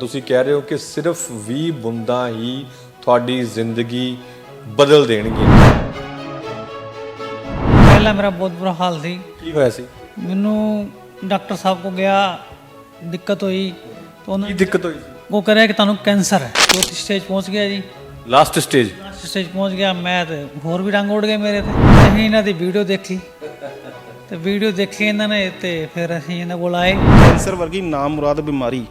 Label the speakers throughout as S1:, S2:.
S1: ਤੁਸੀਂ ਕਹਿ ਰਹੇ ਹੋ ਕਿ ਸਿਰਫ 20 ਬੁੰਦਾਂ ਹੀ ਤੁਹਾਡੀ ਜ਼ਿੰਦਗੀ ਬਦਲ ਦੇਣਗੀਆਂ।
S2: ਪਹਿਲਾਂ ਮੇਰਾ ਬਹੁਤ ਬੁਰਾ ਹਾਲ ਸੀ।
S1: ਕੀ ਹੋਇਆ ਸੀ?
S2: ਮੈਨੂੰ ਡਾਕਟਰ ਸਾਹਿਬ ਕੋ ਗਿਆ ਦਿੱਕਤ ਹੋਈ ਤਾਂ ਉਹਨਾਂ
S1: ਕੀ ਦਿੱਕਤ ਹੋਈ? ਸੀ
S2: ਉਹ ਕਹ ਰਿਹਾ ਕਿ ਤੁਹਾਨੂੰ ਕੈਂਸਰ ਹੈ। ਚੌਥੀ ਸਟੇਜ ਪਹੁੰਚ ਗਿਆ ਜੀ।
S1: ਲਾਸਟ ਸਟੇਜ
S2: ਲਾਸਟ ਸਟੇਜ ਪਹੁੰਚ ਗਿਆ ਮੈਂ ਤੇ ਹੋਰ ਵੀ ਰੰਗ ਉੱਡ ਗਏ ਮੇਰੇ ਤੇ। ਅਸੀਂ ਇਹਨਾਂ ਦੀ ਵੀਡੀਓ ਦੇਖੀ। ਤੇ ਵੀਡੀਓ ਦੇਖੀ ਇਹਨਾਂ ਨੇ ਤੇ ਫਿਰ ਅਸੀਂ ਇਹਨਾਂ ਕੋਲ ਆਏ।
S3: ਕੈਂਸਰ ਵਰਗੀ ਨਾਮੁਰਾਦ ਬਿਮਾਰੀ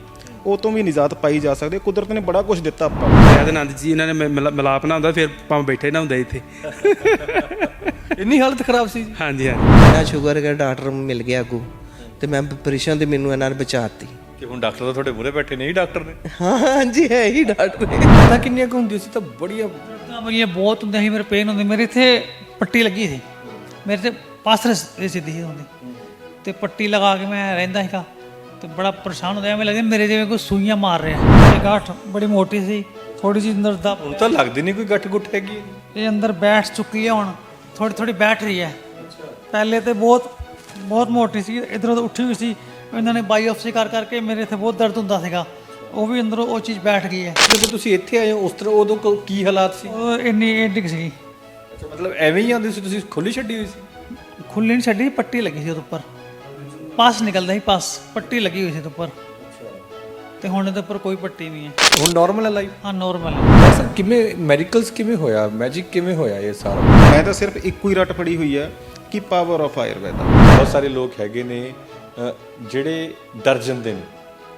S3: ਉਹ ਤੋਂ ਵੀ ਨਿਜਾਤ ਪਾਈ ਜਾ ਸਕਦੀ ਹੈ। ਕੁਦਰਤ ਨੇ ਬੜਾ ਕੁਝ ਦਿੱਤਾ ਆਪਾਂ ਨੂੰ।
S4: ਸ਼ਾਇਦ ਆਨੰਦ ਜੀ ਇਹਨਾਂ ਨੇ ਮਿ- ਮਿਲਾ- ਮਿਲਾਪ ਨਾ ਹੁੰਦਾ ਫਿਰ ਭਾਵੇਂ ਬੈਠੇ ਨਾ ਹੁੰਦੇ ਇੱਥੇ।
S1: ਇੰਨੀ ਹਾਲਤ ਖਰਾਬ ਸੀ
S4: ਹਾਂਜੀ ਹਾਂਜੀ।
S5: ਨਾ ਸ਼ੂਗਰ ਦਾ ਡਾਕਟਰ ਮਿਲ ਗਿਆ ਅੱਗੋਂ ਤੇ ਮੈਂ ਆਪਰੇਸ਼ਨ ਤੇ ਮੈਨੂੰ ਇਹਨਾਂ ਨੇ ਬਚਾਤੀ।
S1: ਕਿ ਹੁਣ ਡਾਕਟਰ ਤਾਂ ਤੁਹਾਡੇ ਮੂਹਰੇ ਬੈਠੇ ਨਹੀਂ ਡਾਕਟਰ ਨੇ।
S5: ਹਾਂ ਹਾਂਜੀ ਹੈ ਹੀ ਡਾਕਟਰ
S1: ਤਾਂ ਕਿੰਨੀਆਂ ਕੁ ਹੁੰਦੀ ਸੀ ਤਾਂ ਬੜੀਆਂ
S2: ਤਾਂ ਮੇਰੀਆਂ ਬਹੁਤ ਹੁੰਦੇ ਸੀ ਮੇਰੇ ਪੇਨ ਹੁੰਦੇ ਮੇਰੇ ਇੱਥੇ ਪੱਟੀ ਲੱਗੀ ਸੀ। ਮੇਰੇ ਤੇ ਪਾਸਰਸ ਇਹ ਸਿੱਧੀ ਹੁੰਦੀ। ਤੇ ਪੱਟੀ ਲਗਾ ਕੇ ਮੈਂ ਰਹਿੰਦਾ ਸੀਗਾ। ਤੇ ਬੜਾ ਪਰੇਸ਼ਾਨ ਹੁੰਦਾ ਐਵੇਂ ਲੱਗਦਾ ਮੇਰੇ ਜਿਵੇਂ ਕੋਈ ਸੂਈਆਂ ਮਾਰ ਰਿਹਾ। ਇਹ ਗਾਠ ਬੜੀ ਮੋਟੀ ਸੀ ਥੋੜੀ ਜਿਹੀ ਅੰਦਰ ਦਾ
S1: ਹੁਣ ਤਾਂ ਲੱਗਦੀ ਨਹੀਂ ਕੋਈ ਗੱਠ ਗੁੱਠ ਹੈਗੀ।
S2: ਇਹ ਅੰਦਰ ਬੈਠ ਚੁੱਕੀ ਹੈ ਹੁਣ ਥੋੜੀ ਥੋੜੀ ਬੈਠ ਰਹੀ ਹੈ। ਪਹਿਲੇ ਤੇ ਬਹੁਤ ਬਹੁਤ ਮੋਟੀ ਸੀ ਇਧਰ ਉੱਠੀ ਹੋਈ ਸੀ। ਇਹਨਾਂ ਨੇ ਬਾਇਓਪਸੀ ਕਰ ਕਰਕੇ ਮੇਰੇ ਇੱਥੇ ਬਹੁਤ ਦਰਦ ਹੁੰਦਾ ਸੀਗਾ। ਉਹ ਵੀ ਅੰਦਰੋਂ ਉਹ ਚੀਜ਼ ਬੈਠ ਗਈ ਹੈ।
S1: ਜਦੋਂ ਤੁਸੀਂ ਇੱਥੇ ਆਏ ਹੋ ਉਸ ਤਰ੍ਹਾਂ ਉਦੋਂ ਕੋ- ਕੀ ਹਾਲਾਤ ਸੀ?
S2: ਉਹ ਇੰਨੀ ਇਹ ਡਿੱਗ ਸੀ
S1: ਮਤਲਬ ਐਵੇਂ ਹੀ ਆਉਂਦੀ ਸੀ ਤੁਸੀਂ ਖੁੱਲੀ ਛੱਡੀ ਹੋਈ ਸੀ?
S2: ਖੁੱਲੀ ਨਹੀਂ ਛੱਡੀ ਪੱਟੀ ਲੱਗੀ ਸੀ ਉਹਦੇ ਉੱਪਰ। ਪਾਸ ਨਿਕਲਦਾ ਸੀ ਪਾਸ। ਪੱਟੀ ਲੱਗੀ ਹੋਈ ਸੀ ਉੱਪਰ। ਤੇ ਹੁਣ ਇਹਦੇ ਉੱਪਰ ਕੋਈ ਪੱਟੀ ਨਹੀਂ ਹੈ।
S1: ਹੁਣ ਨਾਰਮਲ ਹੈ ਲਾਈਫ
S2: ਹਾਂ ਨੋਰਮਲ ਹੈ।
S1: ਸਰ ਕਿਵੇਂ ਮੈਡੀਕਲਸ ਕਿਵੇਂ ਹੋਇਆ? ਮੈਜਿਕ ਕਿਵੇਂ ਹੋਇਆ ਇਹ ਸਾਰਾ?
S3: ਮੈਂ ਤਾਂ ਸਿਰਫ ਇੱਕੋ ਹੀ ਰੱਟ ਫੜੀ ਹੋਈ ਹੈ ਕਿ ਪਾਵਰ ਆਫ ਆਯੁਰਵੈਦਾ
S1: ਬਹੁਤ ਸਾਰੇ ਲੋਕ ਹੈਗੇ ਨੇ ਅ, ਜਿਹੜੇ ਡਰ ਜਾਂਦੇ ਨੇ।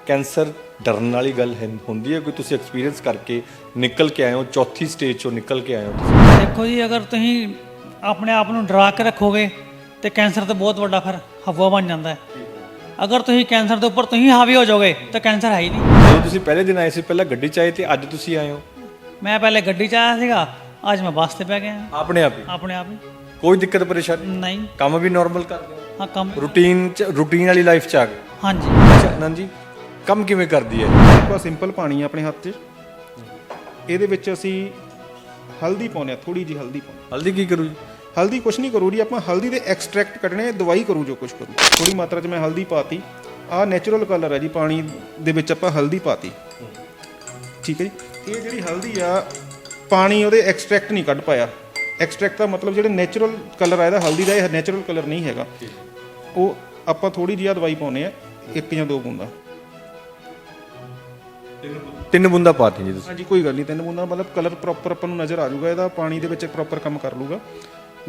S1: ਕੈਂਸਰ ਡਰਨ ਵਾਲੀ ਗੱਲ ਹੈ- ਹੁੰਦੀ ਹੈ। ਕੋਈ ਤੁਸੀਂ ਐਕਸਪੀਰੀਅੰਸ ਕਰਕੇ ਨਿਕਲ ਕੇ ਆਏ ਹੋ ਚੌਥੀ ਸਟੇਜ ਚੋਂ ਨਿਕਲ ਕੇ ਆਏ ਹੋ ਤੁਸੀਂ।
S2: ਦੇਖੋ ਜੀ ਅਗਰ ਤੁਸੀਂ ਆਪਣੇ ਆਪ ਨੂੰ ਡਰਾ ਕੇ ਰੱਖੋਗੇ ਤੇ ਕੈਂਸਰ ਤੇ ਬਹੁਤ ਵੱਡਾ ਫਿਰ ਹਵਾ ਬਣ ਜਾਂਦਾ ਹੈ। ਅਗਰ ਤੁਸੀਂ ਕੈਂਸਰ ਦੇ ਉੱਪਰ ਤੁਸੀਂ ਹਾਵੀ ਹੋ ਜਾਓਗੇ ਤਾਂ ਕੈਂਸਰ ਹੈ ਹੀ ਨਹੀਂ।
S1: ਜਦੋਂ ਤੁਸੀਂ ਪਹਿਲੇ ਦਿਨ ਆਏ ਸੀ ਪਹਿਲਾਂ ਗੱਡੀ 'ਚ ਆਏ ਤੇ ਅੱਜ ਤੁਸੀਂ ਆਏ ਹੋ?
S2: ਮੈਂ ਪਹਿਲੇ ਗੱਡੀ 'ਚ ਆਇਆ ਸੀਗਾ ਅੱਜ ਮੈਂ ਬੱਸ ਤੇ ਬਹਿ ਗਿਆ।
S1: ਆਪਣੇ ਆਪ ਹੀ?
S2: ਆਪਣੇ ਆਪ ਹੀ।
S1: ਕੋਈ ਦਿੱਕਤ ਪਰੇਸ਼ਾਨੀ?
S2: ਨਹੀਂ।
S1: ਕੰਮ ਵੀ ਨਾਰਮਲ ਕਰਦੇ ਹੋ?
S2: ਹਾਂ ਕੰਮ
S1: ਰੂਟੀਨ ਚ ਰੂਟੀਨ ਵਾਲੀ ਲਾਈਫ 'ਚ ਆ ਗਏ?
S2: ਹਾਂਜੀ।
S1: ਅੱਛਾ ਅਨੰਦ ਜੀ ਕੰਮ ਕਿਵੇਂ ਕਰਦੀ ਹੈ?
S3: ਇੱਕ ਸਿੰਪਲ ਪਾਣੀ ਹੈ ਆਪਣੇ ਹੱਥ 'ਚ। ਇਹਦੇ ਵਿੱਚ ਅਸੀਂ ਹਲਦੀ ਪਾਉਂਦੇ ਆ ਥੋੜੀ ਜੀ ਹਲਦੀ ਪਾਉਂਦੇ
S1: ਹਲਦੀ ਕੀ ਕਰੂ ਜੀ?
S3: ਹਲਦੀ ਕੁਛ ਨਹੀਂ ਕਰੂ ਜੀ ਆਪਾਂ ਹਲਦੀ ਦੇ ਐਕਸਟ੍ਰੈਕਟ ਕੱਢਣੇ ਦਵਾਈ ਕਰੂ ਜੋ ਕੁਛ ਕਰੂ। ਥੋੜੀ ਮਾਤਰਾ 'ਚ ਮੈਂ ਹਲਦੀ ਪਾਤੀ। ਆਹ ਨੈਚੁਰਲ ਕਲਰ ਹੈ ਜੀ ਪਾਣੀ ਦੇ ਵਿੱਚ ਆਪਾਂ ਹਲਦੀ ਪਾਤੀ। ਠੀਕ ਹੈ ਜੀ? ਇਹ ਜਿਹੜੀ ਹਲਦੀ ਆ ਪਾਣੀ ਉਹਦੇ ਐਕਸਟ੍ਰੈਕਟ ਨਹੀਂ ਕੱਢ ਪਾਇਆ। ਐਕਸਟ੍ਰੈਕਟ ਦਾ ਮਤਲਬ ਜਿਹੜੇ ਨੈਚੁਰਲ ਕਲਰ ਆ ਇਹਦਾ ਹਲਦੀ ਦਾ ਇਹ ਨੈਚੁਰਲ ਕਲਰ ਨਹੀਂ ਹੈਗਾ। ਉਹ ਆਪਾਂ ਥੋੜੀ ਜਿਹੀ ਦਵਾਈ ਪਾਉਨੇ ਆ ਇੱਕ ਜਾਂ ਦੋ ਬੂੰਦਾਂ।
S1: ਤਿੰਨ ਬੁੰਦਾ ਪਾਤੀ ਜੀ ਤੁਸੀਂ।
S3: ਹਾਂਜੀ ਕੋਈ ਗੱਲ ਨਹੀਂ ਤਿੰਨ ਬੂੰਦਾਂ ਮਤਲਬ ਕਲਰ ਪ੍ਰੋਪਰ ਆਪਾਂ ਨੂੰ ਨਜ਼ਰ ਆ ਜਾਊਗਾ ਇਹਦਾ ਪਾਣੀ ਦੇ ਵਿੱਚ ਪ੍ਰੋਪਰ ਕੰਮ ਕਰ ਲੂਗਾ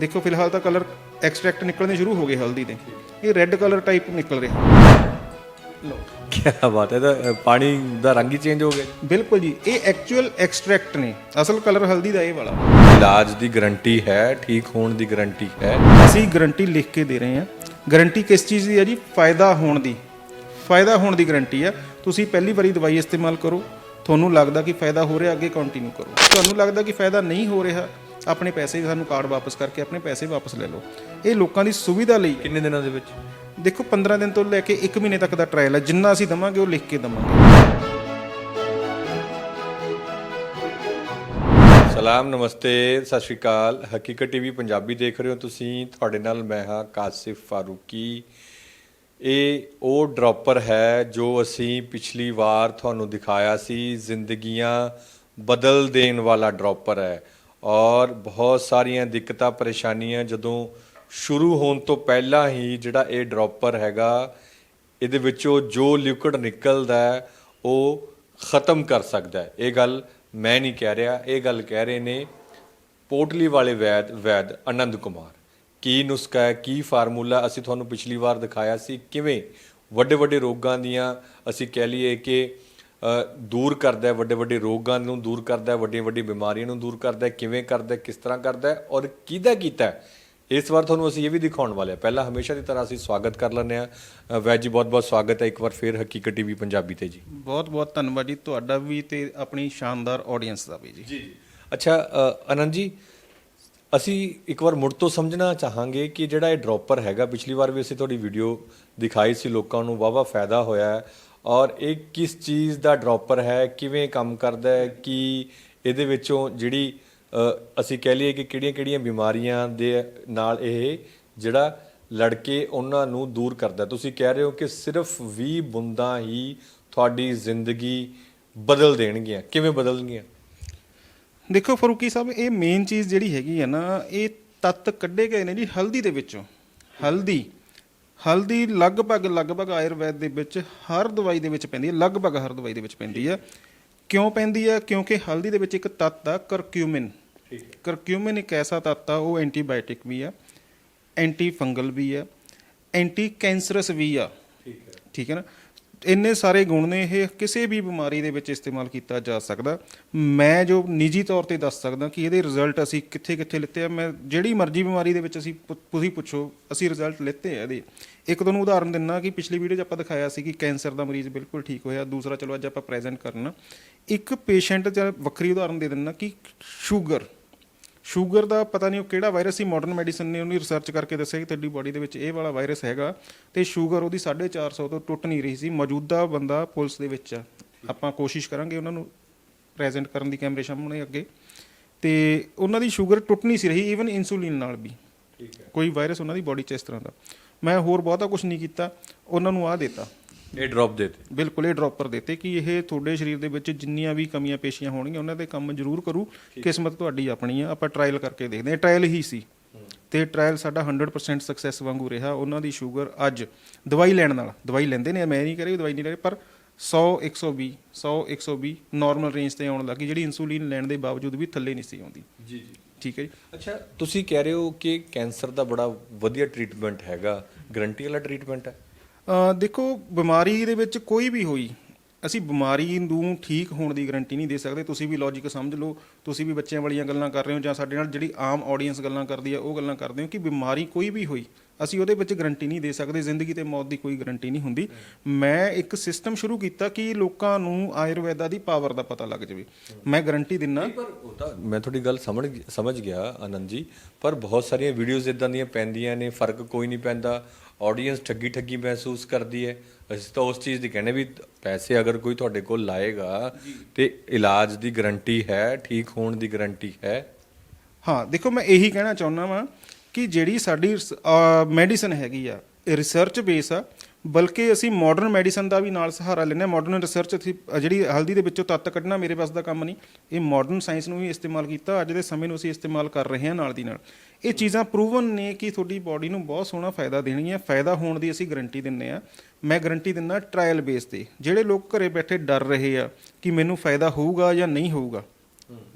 S3: ਦੇਖੋ ਫਿਲਹਾਲ ਤਾਂ ਕਲਰ ਐਕਸਟ੍ਰੈਕਟ ਨਿਕਲਣੇ ਸ਼ੁਰੂ ਹੋ ਗਏ ਹਲਦੀ ਦੇ। ਇਹ ਰੈੱਡ ਕਲਰ ਟਾਈਪ ਨਿਕਲ ਰਿਹਾ।
S1: ਕੀ ਬਾਤ ਹੈ ਤਾਂ ਪਾਣੀ ਦਾ ਰੰਗ ਹੀ ਚੇਂਜ ਹੋ ਗਿਆ।
S3: ਬਿਲਕੁਲ ਜੀ ਇਹ ਐਕਚੁਅਲ ਐਕਸਟ੍ਰੈਕਟ ਨੇ। ਅਸਲ ਕਲਰ ਹਲਦੀ ਦਾ ਇਹ ਵਾਲਾ।
S1: ਇਲਾਜ ਦੀ ਗਾਰੰਟੀ ਹੈ ਠੀਕ ਹੋਣ ਦੀ ਗਾਰੰਟੀ ਹੈ।
S3: ਅਸੀਂ ਗਾਰੰਟੀ ਲਿਖ ਕੇ ਦੇ ਰਹੇ ਹਾਂ। ਗਾਰੰਟੀ ਕਿਸ ਚੀਜ਼ ਦੀ ਹੈ ਜੀ? ਫਾਇਦਾ ਹੋਣ ਦੀ। ਫਾਇਦਾ ਹੋਣ ਦੀ ਗਾਰੰਟੀ ਹੈ। ਤੁਸੀਂ ਪਹਿਲੀ ਵਾਰੀ ਦਵਾਈ ਇਸਤੇਮਾਲ ਕਰੋ। ਤੁਹਾਨੂੰ ਲੱਗਦਾ ਕਿ ਫਾਇਦਾ ਹੋ ਰਿਹਾ ਅੱਗੇ ਕੰਟੀਨਿਊ ਕਰੋ। ਤੁਹਾਨੂੰ ਲੱਗਦਾ ਕਿ ਫਾਇਦਾ ਨਹੀਂ ਹੋ ਰਿਹਾ ਆਪਣੇ ਪੈਸੇ ਸਾਨੂੰ ਕਾਰਡ ਵਾਪਸ ਕਰਕੇ ਆਪਣੇ ਪੈਸੇ ਵਾਪਸ ਲੈ ਲਓ। ਇਹ ਲੋਕਾਂ ਦੀ ਸੁਵਿਧਾ ਲਈ ਹੈ।
S1: ਕਿੰਨੇ ਦਿਨਾਂ ਦੇ ਵਿੱਚ?
S3: ਦੇਖੋ 15 ਦਿਨ ਤੋਂ ਲੈ ਕੇ 1 ਮਹੀਨੇ ਤੱਕ ਦਾ ਟ੍ਰਾਇਲ ਹੈ। ਜਿੰਨਾ ਅਸੀਂ ਦਵਾਂਗੇ ਉਹ ਲਿਖ ਕੇ ਦਵਾਂਗੇ।
S1: ਸਲਾਮ ਨਮਸਤੇ ਸਤਿ ਸ਼੍ਰੀ ਅਕਾਲ। ਹਕੀਕਤ ਟੀਵੀ ਪੰਜਾਬੀ ਦੇਖ ਰਹੇ ਹੋ ਤੁਸੀਂ। ਤੁਹਾਡੇ ਨਾਲ ਮੈਂ ਹਾਂ ਕਾਸਿਫ ਫਾਰੂਕੀ। ਇਹ ਉਹ ਡ੍ਰੌਪਰ ਹੈ ਜੋ ਅਸੀਂ ਪਿਛਲੀ ਵਾਰ ਤੁਹਾਨੂੰ ਦਿਖਾਇਆ ਸੀ। ਜ਼ਿੰਦਗੀਆਂ ਬਦਲ ਦੇਣ ਵਾਲਾ ਡ੍ਰੌਪਰ ਹੈ। ਔਰ ਬਹੁਤ ਸਾਰੀਆਂ ਦਿੱਕਤਾਂ, ਪਰੇਸ਼ਾਨੀਆਂ ਜਦੋਂ ਸ਼ੁਰੂ ਹੋਣ ਤੋਂ ਪਹਿਲਾਂ ਹੀ ਜਿਹੜਾ ਇਹ ਡ੍ਰੌਪਰ ਹੈਗਾ, ਇਹਦੇ ਵਿੱਚੋਂ ਜੋ ਲਿਕੁਇਡ ਨਿਕਲਦਾ ਹੈ, ਉਹ ਖਤਮ ਕਰ ਸਕਦਾ ਹੈ। ਇਹ ਗੱਲ ਮੈਂ ਨਹੀਂ ਕਹਿ ਰਿਹਾ, ਇਹ ਗੱਲ ਕਹਿ ਰਹੇ ਨੇ ਪੋਟਲੀ ਵਾਲੇ ਵੈਦ ਵੈਦ ਆਨੰਦ ਕੁਮਾਰ। ਕੀ ਨੁਸਖਾ ਹੈ, ਕੀ ਫਾਰਮੂਲਾ ਅਸੀਂ ਤੁਹਾਨੂੰ ਪਿਛਲੀ ਵਾਰ ਦਿਖਾਇਆ ਸੀ, ਕਿਵੇਂ ਵੱਡੇ ਵੱਡੇ ਰੋਗਾਂ ਦੀਆਂ ਅਸੀਂ ਕਹਿ ਲਈਏ ਕਿ ਦੂਰ ਕਰਦਾ ਹੈ ਵੱਡੇ ਵੱਡੇ ਰੋਗਾਂ ਨੂੰ ਦੂਰ ਕਰਦਾ ਹੈ ਵੱਡੀਆਂ ਵੱਡੀਆਂ ਬਿਮਾਰੀਆਂ ਨੂੰ ਦੂਰ ਕਰਦਾ ਹੈ ਕਿਵੇਂ ਕਰਦਾ ਹੈ ਕਿਸ ਤਰ੍ਹਾਂ ਕਰਦਾ ਹੈ ਔਰ ਕਿਹਦਾ ਕੀਤਾ ਇਸ ਵਾਰ ਤੁਹਾਨੂੰ ਅਸੀਂ ਇਹ ਵੀ ਦਿਖਾਉਣ ਵਾਲੇ ਹਾਂ। ਪਹਿਲਾਂ ਹਮੇਸ਼ਾ ਦੀ ਤਰ੍ਹਾਂ ਅਸੀਂ ਸਵਾਗਤ ਕਰ ਲੈਂਦੇ ਹਾਂ। ਵੈਦ ਜੀ ਬਹੁਤ ਬਹੁਤ ਸਵਾਗਤ ਹੈ ਇੱਕ ਵਾਰ ਫੇਰ ਹਕੀਕਤ ਟੀਵੀ ਪੰਜਾਬੀ ਤੇ ਜੀ।
S3: ਬਹੁਤ ਬਹੁਤ ਧੰਨਵਾਦ ਜੀ ਤੁਹਾਡਾ ਵੀ ਤੇ ਆਪਣੀ ਸ਼ਾਨਦਾਰ ਆਡੀਅנס ਦਾ ਵੀ ਜੀ।
S1: ਜੀ ਅੱਛਾ ਅ, ਆਨੰਦ ਜੀ ਅਸੀਂ ਇੱਕ ਵਾਰ ਮੁੜ ਤੋਂ ਸਮਝਣਾ ਚਾਹਾਂਗੇ ਕਿ ਜਿਹੜਾ ਇਹ ਡ੍ਰੌਪਰ ਹੈਗਾ ਪਿਛਲੀ ਵਾਰ ਵੀ ਅਸੀਂ ਤੁਹਾਡੀ ਵੀਡੀਓ ਦਿਖਾਈ ਸੀ ਲੋਕਾਂ ਨੂੰ ਵਾਵਾ ਫਾਇਦਾ ਹੋਇਆ ਹੈ। ਔਰ ਇਹ ਕਿਸ ਚੀਜ਼ ਦਾ ਡ੍ਰੌਪਰ ਹੈ, ਕਿਵੇਂ ਕੰਮ ਕਰਦਾ ਹੈ, ਕਿ ਇਹਦੇ ਵਿੱਚੋਂ ਜਿਹੜੀ ਅਸੀਂ ਕਹਿ ਲਈਏ ਕਿ ਕਿਹੜੀਆਂ-ਕਿਹੜੀਆਂ ਬਿਮਾਰੀਆਂ ਦੇ ਨਾਲ ਇਹ ਜਿਹੜਾ ਲੜਕੇ ਉਹਨਾਂ ਨੂੰ ਦੂਰ ਕਰਦਾ ਤੁਸੀਂ ਕਹਿ ਰਹੇ ਹੋ ਕਿ ਸਿਰਫ 20 ਬੁੰਦਾਂ ਹੀ ਤੁਹਾਡੀ ਜ਼ਿੰਦਗੀ ਬਦਲ ਦੇਣਗੀਆਂ। ਕਿਵੇਂ ਬਦਲਣਗੀਆਂ?
S3: ਦੇਖੋ ਫਰੂਕੀ ਸਾਹਿਬ, ਇਹ ਮੇਨ ਚੀਜ਼ ਜਿਹੜੀ ਹੈਗੀ ਹੈ ਨਾ, ਇਹ ਤੱਤ ਕੱਢੇ ਗਏ ਨੇ ਜੀ ਹਲਦੀ ਦੇ ਵਿੱਚੋਂ। ਹਲਦੀ। ਹਲਦੀ ਲਗਭਗ ਲਗਭਗ ਆਯੁਰਵੈਦ ਦੇ ਵਿੱਚ ਹਰ ਦਵਾਈ ਦੇ ਵਿੱਚ ਪੈਂਦੀ ਹੈ ਲਗਭਗ ਹਰ ਦਵਾਈ ਦੇ ਵਿੱਚ ਪੈਂਦੀ ਹੈ। ਕਿਉਂ ਪੈਂਦੀ ਹੈ? ਕਿਉਂਕਿ ਹਲਦੀ ਦੇ ਵਿੱਚ ਇੱਕ ਤੱਤ ਆ ਕਰਕਿਊਮਿਨ ਕਰਕਿਊਮਿਨ ਇੱਕ ਐਸਾ ਤੱਤ ਆ ਉਹ ਐਂਟੀਬਾਇਓਟਿਕ ਵੀ ਆ ਐਂਟੀ ਫੰਗਲ ਵੀ ਆ ਐਂਟੀ ਕੈਂਸਰਸ ਵੀ ਆ। ਠੀਕ ਹੈ ਨਾ? ਇੰਨੇ ਸਾਰੇ ਗੁਣ ਨੇ, ਇਹ ਕਿਸੇ ਵੀ ਬਿਮਾਰੀ ਦੇ ਵਿੱਚ ਇਸਤੇਮਾਲ ਕੀਤਾ ਜਾ ਸਕਦਾ। ਮੈਂ ਜੋ ਨਿੱਜੀ ਤੌਰ ਤੇ ਦੱਸ ਸਕਦਾ ਕਿ ਇਹਦੇ ਰਿਜ਼ਲਟ ਅਸੀਂ ਕਿੱਥੇ ਕਿੱਥੇ ਲਿੱਤੇ ਆ। ਮੈਂ ਜਿਹੜੀ ਮਰਜ਼ੀ ਬਿਮਾਰੀ ਦੇ ਵਿੱਚ ਅਸੀਂ ਪੁ- ਤੁਸੀਂ ਪੁੱਛੋ, ਅਸੀਂ ਰਿਜ਼ਲਟ ਲਿੱਤੇ ਆ ਇਹਦੇ। ਇੱਕ ਤੁਹਾਨੂੰ ਉਦਾਹਰਨ ਦਿੰਨਾ ਕਿ ਪਿਛਲੀ ਵੀਡੀਓ 'ਚ ਆਪਾਂ ਦਿਖਾਇਆ ਸੀ ਕਿ ਕੈਂਸਰ ਦਾ ਮਰੀਜ਼ ਬਿਲਕੁਲ ਠੀਕ ਹੋਇਆ। ਦੂਸਰਾ, ਚਲੋ ਅੱਜ ਆਪਾਂ ਪ੍ਰੈਜ਼ੈਂਟ ਕਰਨਾ। ਇੱਕ ਪੇਸ਼ੈਂਟ ਜਾਂ ਵੱਖਰੀ ਉਦਾਹਰਨ ਦੇ ਦਿੰਨਾ ਕਿ ਸ਼ੂਗਰ ਸ਼ੂਗਰ ਦਾ ਪਤਾ ਨਹੀਂ ਉਹ ਕਿਹੜਾ ਵਾਇਰਸ ਸੀ ਮਾਡਰਨ ਮੈਡੀਸਨ ਨੇ ਉਹਨੂੰ ਰਿਸਰਚ ਕਰਕੇ ਦੱਸਿਆ ਕਿ ਤੁਹਾਡੀ ਬਾਡੀ ਦੇ ਵਿੱਚ ਇਹ ਵਾਲਾ ਵਾਇਰਸ ਹੈਗਾ ਤੇ ਸ਼ੂਗਰ ਉਹਦੀ 450 ਤੋਂ ਟੁੱਟ ਨਹੀਂ ਰਹੀ ਸੀ ਮੌਜੂਦਾ ਬੰਦਾ ਪੁਲਿਸ ਦੇ ਵਿੱਚ ਆ। ਆਪਾਂ ਕੋਸ਼ਿਸ਼ ਕਰਾਂਗੇ ਉਹਨਾਂ ਨੂੰ ਪ੍ਰੈਜ਼ੈਂਟ ਕਰਨ ਦੀ ਕੈਮਰੇ ਸਾਹਮਣੇ ਅੱਗੇ। ਤੇ ਉਹਨਾਂ ਦੀ ਸ਼ੂਗਰ ਟੁੱਟ ਨਹੀਂ ਸੀ ਰਹੀ ਈਵਨ ਇਨਸੂਲਿਨ ਨਾਲ ਵੀ। ਕੋਈ ਵਾਇਰਸ ਉਹਨਾਂ ਦੀ ਬਾਡੀ 'ਚ ਇਸ ਤਰ੍ਹਾਂ ਦਾ। ਮੈਂ ਹੋਰ ਬਹੁਤਾ ਕੁਝ ਨਹੀਂ ਕੀਤਾ ਉਹਨਾਂ ਨੂੰ ਆ ਦਿੱਤਾ।
S1: ਇਹ ਡ੍ਰੌਪ ਦੇ ਦੇ
S3: ਬਿਲਕੁਲ ਇਹ ਡ੍ਰੌਪਰ ਦਿੱਤੇ ਕਿ ਇਹ ਤੁਹਾਡੇ ਸਰੀਰ ਦੇ ਵਿੱਚ ਜਿੰਨੀਆਂ ਵੀ ਕਮੀਆਂ ਪੇਸ਼ੀਆਂ ਹੋਣਗੀਆਂ ਉਹਨਾਂ ਦੇ ਕੰਮ ਜ਼ਰੂਰ ਕਰੂ। ਕਿਸਮਤ ਤੁਹਾਡੀ ਆਪਣੀ ਆ ਆਪਾਂ ਟਰਾਇਲ ਕਰਕੇ ਦੇਖਦੇ ਹਾਂ। ਟਰਾਇਲ ਹੀ ਸੀ। ਤੇ ਟਰਾਇਲ ਸਾਡਾ 100% ਸਕਸੈਸ ਵਾਂਗੂ ਰਿਹਾ। ਉਹਨਾਂ ਦੀ ਸ਼ੂਗਰ ਅੱਜ ਦਵਾਈ ਲੈਣ ਨਾਲ ਦਵਾਈ ਲੈਂਦੇ ਨੇ ਮੈਂ ਨਹੀਂ ਕਰੀ ਦਵਾਈ ਨਹੀਂ ਲੈ ਰਹੀ ਪਰ 100 120 100 120 ਨਾਰਮਲ ਰੇਂਜ ਤੇ ਆਉਣ ਲੱਗੀ ਜਿਹੜੀ ਇਨਸੂਲਿਨ ਲੈਣ ਦੇ ਬਾਵਜੂਦ ਵੀ ਥੱਲੇ ਨਹੀਂ ਸੀ ਆਉਂਦੀ।
S1: ਜੀ ਜੀ।
S3: ਠੀਕ ਹੈ ਜੀ?
S1: ਅੱਛਾ ਤੁਸੀਂ ਕਹਿ ਰਹੇ ਹੋ ਕਿ ਕੈਂਸਰ ਦਾ ਬੜਾ ਵਧੀਆ ਟ੍ਰੀਟਮੈਂਟ ਹੈਗਾ। ਗਰੰਟੀ ਵਾਲਾ ਟ੍ਰੀਟਮੈਂਟ ਹੈ?
S3: ਦੇਖੋ, ਬਿਮਾਰੀ ਦੇ ਵਿੱਚ ਕੋਈ ਵੀ ਹੋਈ, ਅਸੀਂ ਬਿਮਾਰੀ ਨੂੰ ਠੀਕ ਹੋਣ ਦੀ ਗਾਰੰਟੀ ਨਹੀਂ ਦੇ ਸਕਦੇ। ਤੁਸੀਂ ਵੀ ਲੌਜੀਕ ਸਮਝ ਲਓ, ਤੁਸੀਂ ਵੀ ਬੱਚਿਆਂ ਵਾਲੀਆਂ ਗੱਲਾਂ ਕਰ ਰਹੇ ਹੋ ਜਾਂ ਸਾਡੇ ਨਾਲ ਜਿਹੜੀ ਆਮ ਆਡੀਅנס ਗੱਲਾਂ ਕਰਦੀ ਹੈ ਉਹ ਗੱਲਾਂ ਕਰਦੇ ਹੋ ਕਿ ਬਿਮਾਰੀ ਕੋਈ ਵੀ ਹੋਈ, ਅਸੀਂ ਉਹਦੇ ਵਿੱਚ ਗਾਰੰਟੀ ਨਹੀਂ ਦੇ ਸਕਦੇ, ਜ਼ਿੰਦਗੀ ਤੇ ਮੌਤ ਦੀ ਕੋਈ ਗਾਰੰਟੀ ਨਹੀਂ ਹੁੰਦੀ। ਮੈਂ ਇੱਕ ਸਿਸਟਮ ਸ਼ੁਰੂ ਕੀਤਾ ਕਿ ਲੋਕਾਂ ਨੂੰ ਆਯੁਰਵੈਦਾ ਦੀ ਪਾਵਰ ਦਾ ਪਤਾ ਲੱਗ ਜਾਵੇ। ਮੈਂ ਗਾਰੰਟੀ ਦਿੰਨਾ।
S1: ਪਰ ਉਹ ਤਾਂ ਮੈਂ ਤੁਹਾਡੀ ਗੱਲ ਸਮਝ ਸਮਝ ਗਿਆ, ਆਨੰਦ ਜੀ, ਪਰ ਬਹੁਤ ਸਾਰੀਆਂ ਵੀਡੀਓਜ਼ ਇਦਾਂ ਦੀਆਂ ਪੈਂਦੀਆਂ ਨੇ, ਫ਼ਰਕ ਕੋਈ ਨਹੀਂ ਪੈਂਦਾ। ਆਡੀਅנס ਠੱਗੀ ਠੱਗੀ ਮਹਿਸੂਸ ਕਰਦੀ ਹੈ। ਅਸੀਂ ਤਾਂ ਉਸ ਚੀਜ਼ ਦੀ ਕਹਿੰਦੇ ਵੀ ਪੈਸੇ ਅਗਰ ਕੋਈ ਤੁਹਾਡੇ ਕੋਲ ਲਾਏਗਾ ਤੇ ਇਲਾਜ ਦੀ ਗਾਰੰਟੀ ਹੈ ਠੀਕ ਹੋਣ ਦੀ ਗਾਰੰਟੀ ਹੈ।
S3: ਹਾਂ ਦੇਖੋ ਮੈਂ ਇਹੀ ਕਹਿਣਾ ਚਾਹੁੰਦਾ ਵਾਂ ਕਿ ਜਿਹੜੀ ਸਾਡੀ ਮੈਡੀਸਨ ਹੈਗੀ ਆ ਇਹ ਰਿਸਰਚ ਬੇਸ ਆ ਬਲਕਿ ਅਸੀਂ ਮਾਡਰਨ ਮੈਡੀਸਨ ਦਾ ਵੀ ਨਾਲ ਸਹਾਰਾ ਲੈਂਦੇ ਹਾਂ। ਮਾਡਰਨ ਰਿਸਰਚ ਅਸੀਂ ਜਿਹੜੀ ਹਲਦੀ ਦੇ ਵਿੱਚੋਂ ਤੱਤ ਕੱਢਣਾ ਮੇਰੇ ਪਾਸ ਦਾ ਕੰਮ ਨਹੀਂ। ਇਹ ਮਾਡਰਨ ਸਾਇੰਸ ਨੂੰ ਵੀ ਇਸਤੇਮਾਲ ਕੀਤਾ। ਅੱਜ ਦੇ ਸਮੇਂ ਨੂੰ ਅਸੀਂ ਇਸਤੇਮਾਲ ਕਰ ਰਹੇ ਹਾਂ ਨਾਲ ਦੀ ਨਾਲ। ਇਹ ਚੀਜ਼ਾਂ ਪ੍ਰੂਵਨ ਨੇ ਕਿ ਤੁਹਾਡੀ ਬਾਡੀ ਨੂੰ ਬਹੁਤ ਸੋਹਣਾ ਫਾਇਦਾ ਦੇਣਗੀਆਂ। ਫਾਇਦਾ ਹੋਣ ਦੀ ਅਸੀਂ ਗਾਰੰਟੀ ਦਿੰਨੇ ਆ ਮੈਂ ਗਾਰੰਟੀ ਦਿੰਦਾ ਟ੍ਰਾਇਲ ਬੇਸ ਤੇ। ਜਿਹੜੇ ਲੋਕ ਘਰੇ ਬੈਠੇ ਡਰ ਰਹੇ ਆ ਕਿ ਮੈਨੂੰ ਫਾਇਦਾ ਹੋਊਗਾ ਜਾਂ ਨਹੀਂ ਹੋਊਗਾ,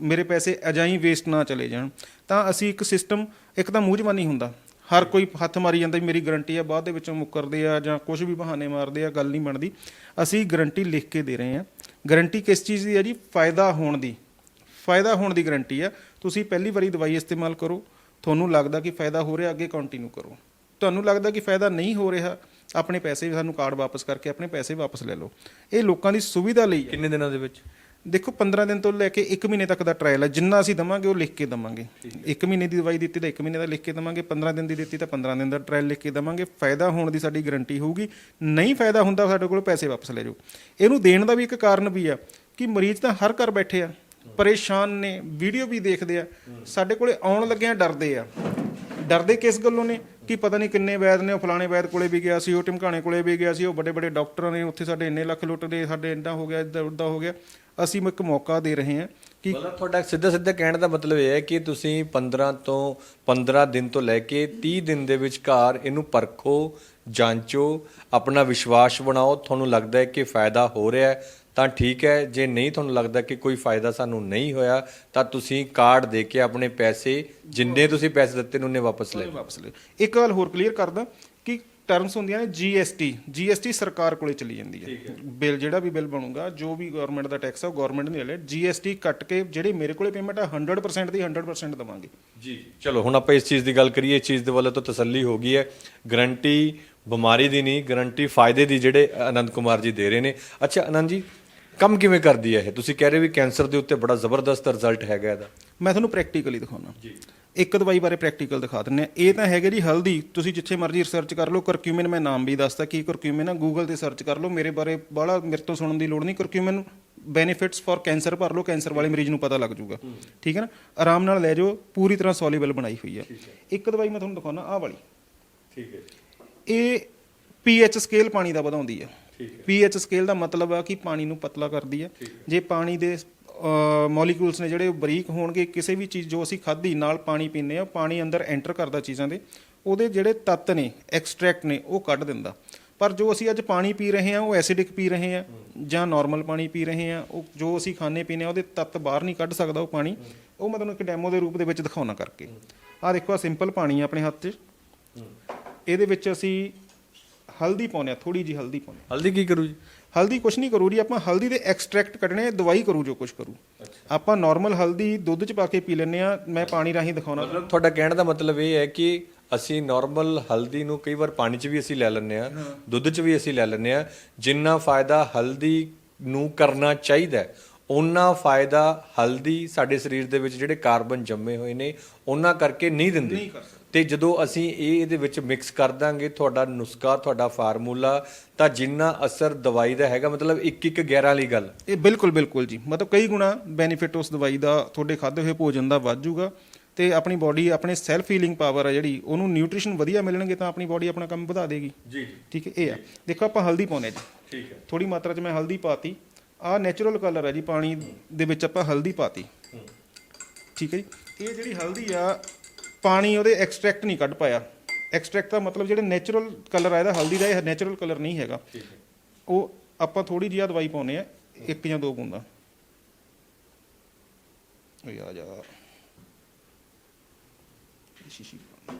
S3: ਮੇਰੇ ਪੈਸੇ ਅਜਾਈ ਵੇਸਟ ਨਾ ਚਲੇ ਜਾਣ। ਤਾਂ ਅਸੀਂ ਇੱਕ ਸਿਸਟਮ ਇੱਕ ਤਾਂ ਮੂੰਹ ਜ਼ਬਾਨੀ ਹੁੰਦਾ। ਹਰ ਕੋਈ ਹੱਥ ਮਾਰੀ ਜਾਂਦਾ ਵੀ ਮੇਰੀ ਗਾਰੰਟੀ ਆ, ਬਾਅਦ ਦੇ ਵਿੱਚੋਂ ਮੁੱਕਰਦੇ ਆ ਜਾਂ ਕੁਝ ਵੀ ਬਹਾਨੇ ਮਾਰਦੇ ਆ, ਗੱਲ ਨਹੀਂ ਬਣਦੀ। ਅਸੀਂ ਗਾਰੰਟੀ ਲਿਖ ਕੇ ਦੇ ਰਹੇ ਆ। ਗਾਰੰਟੀ ਕਿਸ ਚੀਜ਼ ਦੀ ਹੈ ਜੀ? ਫਾਇਦਾ ਹੋਣ ਦੀ। ਫਾਇਦਾ ਹੋਣ ਦੀ ਗਾਰੰਟੀ ਆ। ਤੁਸੀਂ ਪਹਿਲੀ ਵਾਰੀ ਦਵਾਈ ਇਸਤੇਮਾਲ ਕਰੋ। ਤੁਹਾਨੂੰ ਲੱਗਦਾ ਕਿ ਫਾਇਦਾ ਹੋ ਰਿਹਾ, ਅੱਗੇ ਕੰਟੀਨਿਊ ਕਰੋ। ਤੁਹਾਨੂੰ ਲੱਗਦਾ ਕਿ ਫਾਇਦਾ ਨਹੀਂ ਹੋ ਰਿਹਾ, ਆਪਣੇ ਪੈਸੇ ਸਾਨੂੰ ਕਾਰਡ ਵਾਪਸ ਕਰਕੇ, ਆਪਣੇ ਪੈਸੇ ਵਾਪਸ ਲੈ ਲਓ। ਇਹ ਲੋਕਾਂ ਦੀ ਸੁਵਿਧਾ ਲਈ ਹੈ
S1: ਕਿੰਨੇ ਦਿਨਾਂ ਦੇ ਵਿੱਚ?
S3: ਦੇਖੋ 15 ਦਿਨ ਤੋਂ ਲੈ ਕੇ 1 ਮਹੀਨੇ ਤੱਕ ਦਾ ਟ੍ਰਾਇਲ ਹੈ ਜਿੰਨਾ ਅਸੀਂ ਦਵਾਂਗੇ ਉਹ ਲਿਖ ਕੇ ਦਵਾਂਗੇ। 1 ਮਹੀਨੇ ਦੀ ਦਵਾਈ ਦਿੱਤੀ ਤਾਂ 1 ਮਹੀਨੇ ਦਾ ਲਿਖ ਕੇ ਦਵਾਂਗੇ। 15 ਦਿਨ ਦੀ ਦਿੱਤੀ ਤਾਂ 15 ਦਿਨ ਦਾ ਟ੍ਰਾਇਲ ਲਿਖ ਕੇ ਦਵਾਂਗੇ। ਫਾਇਦਾ ਹੋਣ ਦੀ ਸਾਡੀ ਗਾਰੰਟੀ ਹੋਊਗੀ। ਨਹੀਂ ਫਾਇਦਾ ਹੁੰਦਾ ਸਾਡੇ ਕੋਲ ਪੈਸੇ ਵਾਪਸ ਲੈ ਜਾਓ। ਇਹਨੂੰ ਦੇਣ ਦਾ ਵੀ ਇੱਕ ਕਾਰਨ ਵੀ ਆ ਕਿ ਮਰੀਜ਼ ਤਾਂ ਹਰ ਘਰ ਬੈਠੇ ਆ ਪਰੇਸ਼ਾਨ ਨੇ ਵੀਡੀਓ ਵੀ ਦੇਖਦੇ ਆ। ਸਾਡੇ ਕੋਲੇ ਆਉਣ ਲੱਗਿਆਂ ਡਰਦੇ ਆ। ਡਰਦੇ ਕਿਸ ਗੱਲੋਂ ਨੇ? ਕਿ ਪਤਾ ਨਹੀਂ ਕਿੰਨੇ ਵੈਦ ਨੇ, ਉਹ ਫਲਾਣੇ ਵੈਦ ਕੋਲੇ ਵੀ ਗਿਆ ਸੀ, ਉਹ ਟਿਮਕਾਣੇ ਕੋਲੇ ਵੀ ਗਿਆ ਸੀ, ਉਹ ਵੱਡੇ ਵੱਡੇ ਡਾਕਟਰਾਂ ਨੇ ਉੱਥੇ ਸਾਡੇ ਇੰਨੇ ਲੱਖ ਲੁੱਟਦੇ ਸਾਡੇ ਇੰਨਾ ਹੋ ਗਿਆ, ਇੱਦਾਂ ਉੱਦਾਂ ਹੋ ਗਿਆ। ਅਸੀਂ ਇੱਕ ਮੌਕਾ ਦੇ ਰਹੇ ਹਾਂ ਕਿ
S1: ਮਤਲਬ ਤੁਹਾਡਾ ਸਿੱਧਾ ਸਿੱਧਾ ਕਹਿਣ ਦਾ ਮਤਲਬ ਇਹ ਹੈ ਕਿ ਤੁਸੀਂ 15 ਤੋਂ 15 ਦਿਨ ਤੋਂ ਲੈ ਕੇ 30 ਦਿਨ ਦੇ ਵਿਚਕਾਰ ਇਹਨੂੰ ਪਰਖੋ, ਜਾਂਚੋ, ਆਪਣਾ ਵਿਸ਼ਵਾਸ ਬਣਾਓ। ਤੁਹਾਨੂੰ ਲੱਗਦਾ ਹੈ ਕਿ ਫਾਇਦਾ ਹੋ ਰਿਹਾ ਹੈ। ਤਾਂ ਠੀਕ ਹੈ ਜੇ ਨਹੀਂ ਤੁਹਾਨੂੰ ਲੱਗਦਾ ਕਿ ਕੋਈ ਫਾਇਦਾ ਸਾਨੂੰ ਨਹੀਂ ਹੋਇਆ ਤਾਂ ਤੁਸੀਂ ਕਾਰਡ ਦੇ ਕੇ ਆਪਣੇ ਪੈਸੇ ਜਿੰਨੇ ਤੁਸੀਂ ਪੈਸੇ ਦਿੱਤੇ ਨੇ ਉਹਨੇ ਵਾਪਸ ਲੈ ਲਓ।
S3: ਵਾਪਸ ਲੈ ਇੱਕ ਗੱਲ ਹੋਰ ਕਲੀਅਰ ਕਰਦਾ ਕਿ ਟਰਮਸ ਹੁੰਦੀਆਂ ਨੇ ਜੀਐਸਟੀ ਜੀਐਸਟੀ ਸਰਕਾਰ ਕੋਲੇ ਚਲੀ ਜਾਂਦੀ ਹੈ। ਬਿੱਲ ਜਿਹੜਾ ਵੀ ਬਿੱਲ ਬਣੂਗਾ ਜੋ ਵੀ ਗਵਰਨਮੈਂਟ ਦਾ ਟੈਕਸ ਆ ਉਹ ਗਵਰਨਮੈਂਟ ਨੇ ਲੈ ਜੀਐਸਟੀ ਕੱਟ ਕੇ ਜਿਹੜੀ ਮੇਰੇ ਕੋਲੇ ਪੇਮੈਂਟ ਆ 100% ਦੀ 100% ਦਵਾਂਗੇ।
S1: ਜੀ ਚਲੋ ਹੁਣ ਆਪਾਂ ਇਸ ਚੀਜ਼ ਦੀ ਗੱਲ ਕਰੀਏ ਇਸ ਚੀਜ਼ ਦੇ ਵੱਲੋਂ ਤਾਂ ਤਸੱਲੀ ਹੋ ਗਈ ਹੈ। ਗਰੰਟੀ ਬਿਮਾਰੀ ਦੀ ਨਹੀਂ ਗਰੰਟੀ ਫਾਇਦੇ ਦੀ ਜਿਹੜੇ ਆਨੰਦ ਕੁਮਾਰ ਜੀ ਦੇ ਰਹੇ ਨੇ। ਅੱਛਾ ਆਨੰਦ ਜੀ ਕੰਮ ਕਿਵੇਂ ਕਰਦੀ ਹੈ ਇਹ? ਤੁਸੀਂ ਕਹਿ ਰਹੇ ਵੀ ਕੈਂਸਰ ਦੇ ਉੱਤੇ ਬੜਾ ਜ਼ਬਰਦਸਤ ਰਿਜ਼ਲਟ ਹੈਗਾ ਇਹਦਾ।
S3: ਮੈਂ ਤੁਹਾਨੂੰ ਪ੍ਰੈਕਟੀਕਲੀ ਦਿਖਾਉਣਾ ਜੀ। ਇੱਕ ਦਵਾਈ ਬਾਰੇ ਪ੍ਰੈਕਟੀਕਲ ਦਿਖਾ ਦਿੰਨੇ ਆ। ਇਹ ਤਾਂ ਹੈਗਾ ਜੀ ਹਲਦੀ। ਤੁਸੀਂ ਜਿੱਥੇ ਮਰਜ਼ੀ ਰਿਸਰਚ ਕਰ ਲਓ ਕਰਕਿਊਮਿਨ ਮੈਂ ਨਾਮ ਵੀ ਦੱਸਦਾ ਕੀ ਕਰਕਿਊਮਿਨ ਆ ਗੂਗਲ ਤੇ ਸਰਚ ਕਰ ਲਓ। ਮੇਰੇ ਬਾਰੇ ਬਾਹਲਾ ਮੇਰੇ ਤੋਂ ਸੁਣਨ ਦੀ ਲੋੜ ਨਹੀਂ। ਕਰਕਿਊਮਿਨ ਬੈਨੀਫਿਟਸ ਫॉर ਕੈਂਸਰ ਭਰ ਲਓ ਕੈਂਸਰ ਵਾਲੇ ਮਰੀਜ਼ ਨੂੰ ਪਤਾ ਲੱਗ ਜਾਊਗਾ। ਠੀਕ ਹੈ ਨਾ? ਆਰਾਮ ਨਾਲ ਲੈ ਜਾਓ। ਪੂਰੀ ਤਰ੍ਹਾਂ ਸੋਲਿਬਲ ਬਣਾਈ ਹੋਈ ਹੈ। ਇੱਕ ਦਵਾਈ ਮੈਂ ਤੁਹਾਨੂੰ ਦਿਖਾਉਣਾ ਆਹ ਵਾਲੀ।
S1: ਠੀਕ ਹੈ
S3: ਇਹ ਪੀਐਚ ਸਕੇਲ ਪਾਣੀ ਦਾ ਵਧਾਉਂਦੀ ਹੈ। ਪੀਐਚ ਸਕੇਲ ਦਾ ਮਤਲਬ ਆ ਕਿ ਪਾਣੀ ਨੂੰ ਪਤਲਾ ਕਰਦੀ ਹੈ। ਜੇ ਪਾਣੀ ਦੇ ਮੋਲੀਕਿਊਲਸ ਨੇ ਜਿਹੜੇ ਬਰੀਕ ਹੋਣਗੇ ਕਿਸੇ ਵੀ ਚੀਜ਼ ਜੋ ਅਸੀਂ ਖਾਧੀ ਨਾਲ ਪਾਣੀ ਪੀਂਦੇ ਆ ਪਾਣੀ ਅੰਦਰ ਐਂਟਰ ਕਰਦਾ ਚੀਜ਼ਾਂ ਦੇ ਉਹਦੇ ਜਿਹੜੇ ਤੱਤ ਨੇ ਐਕਸਟ੍ਰੈਕਟ ਨੇ ਉਹ ਕੱਢ ਦਿੰਦਾ। ਪਰ ਜੋ ਅਸੀਂ ਅੱਜ ਪਾਣੀ ਪੀ ਰਹੇ ਹਾਂ ਉਹ ਐਸਿਡਿਕ ਪੀ ਰਹੇ ਹਾਂ ਜਾਂ ਨਾਰਮਲ ਪਾਣੀ ਪੀ ਰਹੇ ਹਾਂ ਉਹ ਜੋ ਅਸੀਂ ਖਾਣੇ ਪੀਣੇ ਆ ਉਹਦੇ ਤੱਤ ਬਾਹਰ ਨਹੀਂ ਕੱਢ ਸਕਦਾ ਉਹ ਪਾਣੀ। ਉਹ ਮੈਂ ਤੁਹਾਨੂੰ ਇੱਕ ਡੈਮੋ ਦੇ ਰੂਪ ਦੇ ਵਿੱਚ ਦਿਖਾਉਣਾ ਕਰਕੇ। ਆਹ ਦੇਖੋ ਆ ਸਿੰਪਲ ਪਾਣੀ ਆ ਆਪਣੇ ਹੱਥ 'ਚ। ਇਹਦੇ ਵਿੱਚ ਅਸੀਂ ਹਲਦੀ ਪਾਉਂਦੇ ਆ ਥੋੜੀ ਜੀ ਹਲਦੀ ਪਾਉਂਦੇ ਹਾਂ।
S1: ਹਲਦੀ ਕੀ ਕਰੂ ਜੀ?
S3: ਹਲਦੀ ਕੁਛ ਨਹੀਂ ਕਰੂ ਜੀ ਆਪਾਂ ਹਲਦੀ ਦੇ ਐਕਸਟ੍ਰੈਕਟ ਕੱਢਣੇ ਆ ਦਵਾਈ ਕਰੂ ਜੋ ਕੁਛ ਕਰੂ। ਆਪਾਂ ਨਾਰਮਲ ਹਲਦੀ ਦੁੱਧ 'ਚ ਪਾ ਕੇ ਪੀ ਲੈਂਦੇ ਆ ਮੈਂ ਪਾਣੀ ਰਾਹੀਂ ਦਿਖਾਉਣਾ।
S1: ਮਤਲਬ ਤੁਹਾਡਾ ਕਹਿਣ ਦਾ ਮਤਲਬ ਇਹ ਹੈ ਕਿ ਅਸੀਂ ਨਾਰਮਲ ਹਲਦੀ ਨੂੰ ਕਈ ਵਾਰ ਪਾਣੀ 'ਚ ਵੀ ਅਸੀਂ ਲੈ ਲੈਂਦੇ ਆ ਦੁੱਧ 'ਚ ਵੀ ਅਸੀਂ ਲੈ ਲੈਂਦੇ ਆ ਜਿੰਨਾ ਫਾਇਦਾ ਹਲਦੀ ਨੂੰ ਕਰਨਾ ਚਾਹੀਦਾ ਹੈ, ਓਨਾ ਫਾਇਦਾ ਹਲਦੀ ਸਾਡੇ ਸਰੀਰ ਦੇ ਵਿੱਚ ਜਿਹੜੇ ਕਾਰਬਨ ਜੰਮੇ ਹੋਏ ਨੇ ਉਹਨਾਂ ਕਰਕੇ ਨਹੀਂ ਦਿੰਦੀ। ਤੇ ਜਦੋਂ ਅਸੀਂ ਇਹ ਇਹਦੇ ਵਿੱਚ ਮਿਕਸ ਕਰ ਦਾਂਗੇ ਤੁਹਾਡਾ ਨੁਸਖਾ ਤੁਹਾਡਾ ਫਾਰਮੂਲਾ ਤਾਂ ਜਿੰਨਾ ਅਸਰ ਦਵਾਈ ਦਾ ਹੈਗਾ ਮਤਲਬ ਇੱਕ ਇੱਕ 11 ਵਾਲੀ ਗੱਲ।
S3: ਇਹ ਬਿਲਕੁਲ ਬਿਲਕੁਲ ਜੀ। ਮਤਲਬ ਕਈ ਗੁਣਾ ਬੈਨੀਫਿਟ ਉਸ ਦਵਾਈ ਦਾ ਤੁਹਾਡੇ ਖਾਦੇ ਹੋਏ ਭੋਜਨ ਦਾ ਵੱਧ ਜਾਊਗਾ ਤੇ ਆਪਣੀ ਬਾਡੀ ਆਪਣੇ ਸੈਲਫ ਹੀਲਿੰਗ ਪਾਵਰ ਆ ਜਿਹੜੀ ਉਹਨੂੰ ਨਿਊਟ੍ਰੀਸ਼ਨ ਵਧੀਆ ਮਿਲਣਗੇ ਤਾਂ ਆਪਣੀ ਬਾਡੀ ਆਪਣਾ ਕੰਮ ਵਧਾ ਦੇਗੀ।
S1: ਜੀ।
S3: ਠੀਕ ਹੈ ਇਹ ਆ। ਦੇਖੋ ਆਪਾਂ ਹਲਦੀ ਪਾਉਨੇ ਜੀ।
S1: ਠੀਕ ਹੈ।
S3: ਥੋੜੀ ਮਾਤਰਾ 'ਚ ਮੈਂ ਹਲਦੀ ਪਾਤੀ। ਆਹ ਨੈਚੁਰਲ ਕਲਰ ਹੈ ਜੀ ਪਾਣੀ ਦੇ ਵਿੱਚ ਆਪਾਂ ਹਲਦੀ ਪਾਤੀ। ਠੀਕ ਹੈ ਜੀ। ਇਹ ਜਿਹੜੀ ਹਲਦੀ ਆ ਪਾਣੀ ਉਹਦੇ ਐਕਸਟ੍ਰੈਕਟ ਨਹੀਂ ਕੱਢ ਪਾਇਆ। ਐਕਸਟ੍ਰੈਕਟ ਦਾ ਮਤਲਬ ਜਿਹੜੇ ਨੈਚੁਰਲ ਕਲਰ ਆ ਇਹਦਾ ਹਲਦੀ ਦਾ ਇਹ ਨੈਚੁਰਲ ਕਲਰ ਨਹੀਂ ਹੈਗਾ। ਉਹ ਆਪਾਂ ਥੋੜੀ ਜਿਹੀ ਦਵਾਈ ਪਾਉਨੇ ਆ ਇੱਕ ਜਾਂ ਦੋ ਬੂੰਦਾਂ। ਓਏ ਆ ਜਾ। ਇਹ ਸ਼ੀਸ਼ੀ ਪਾ।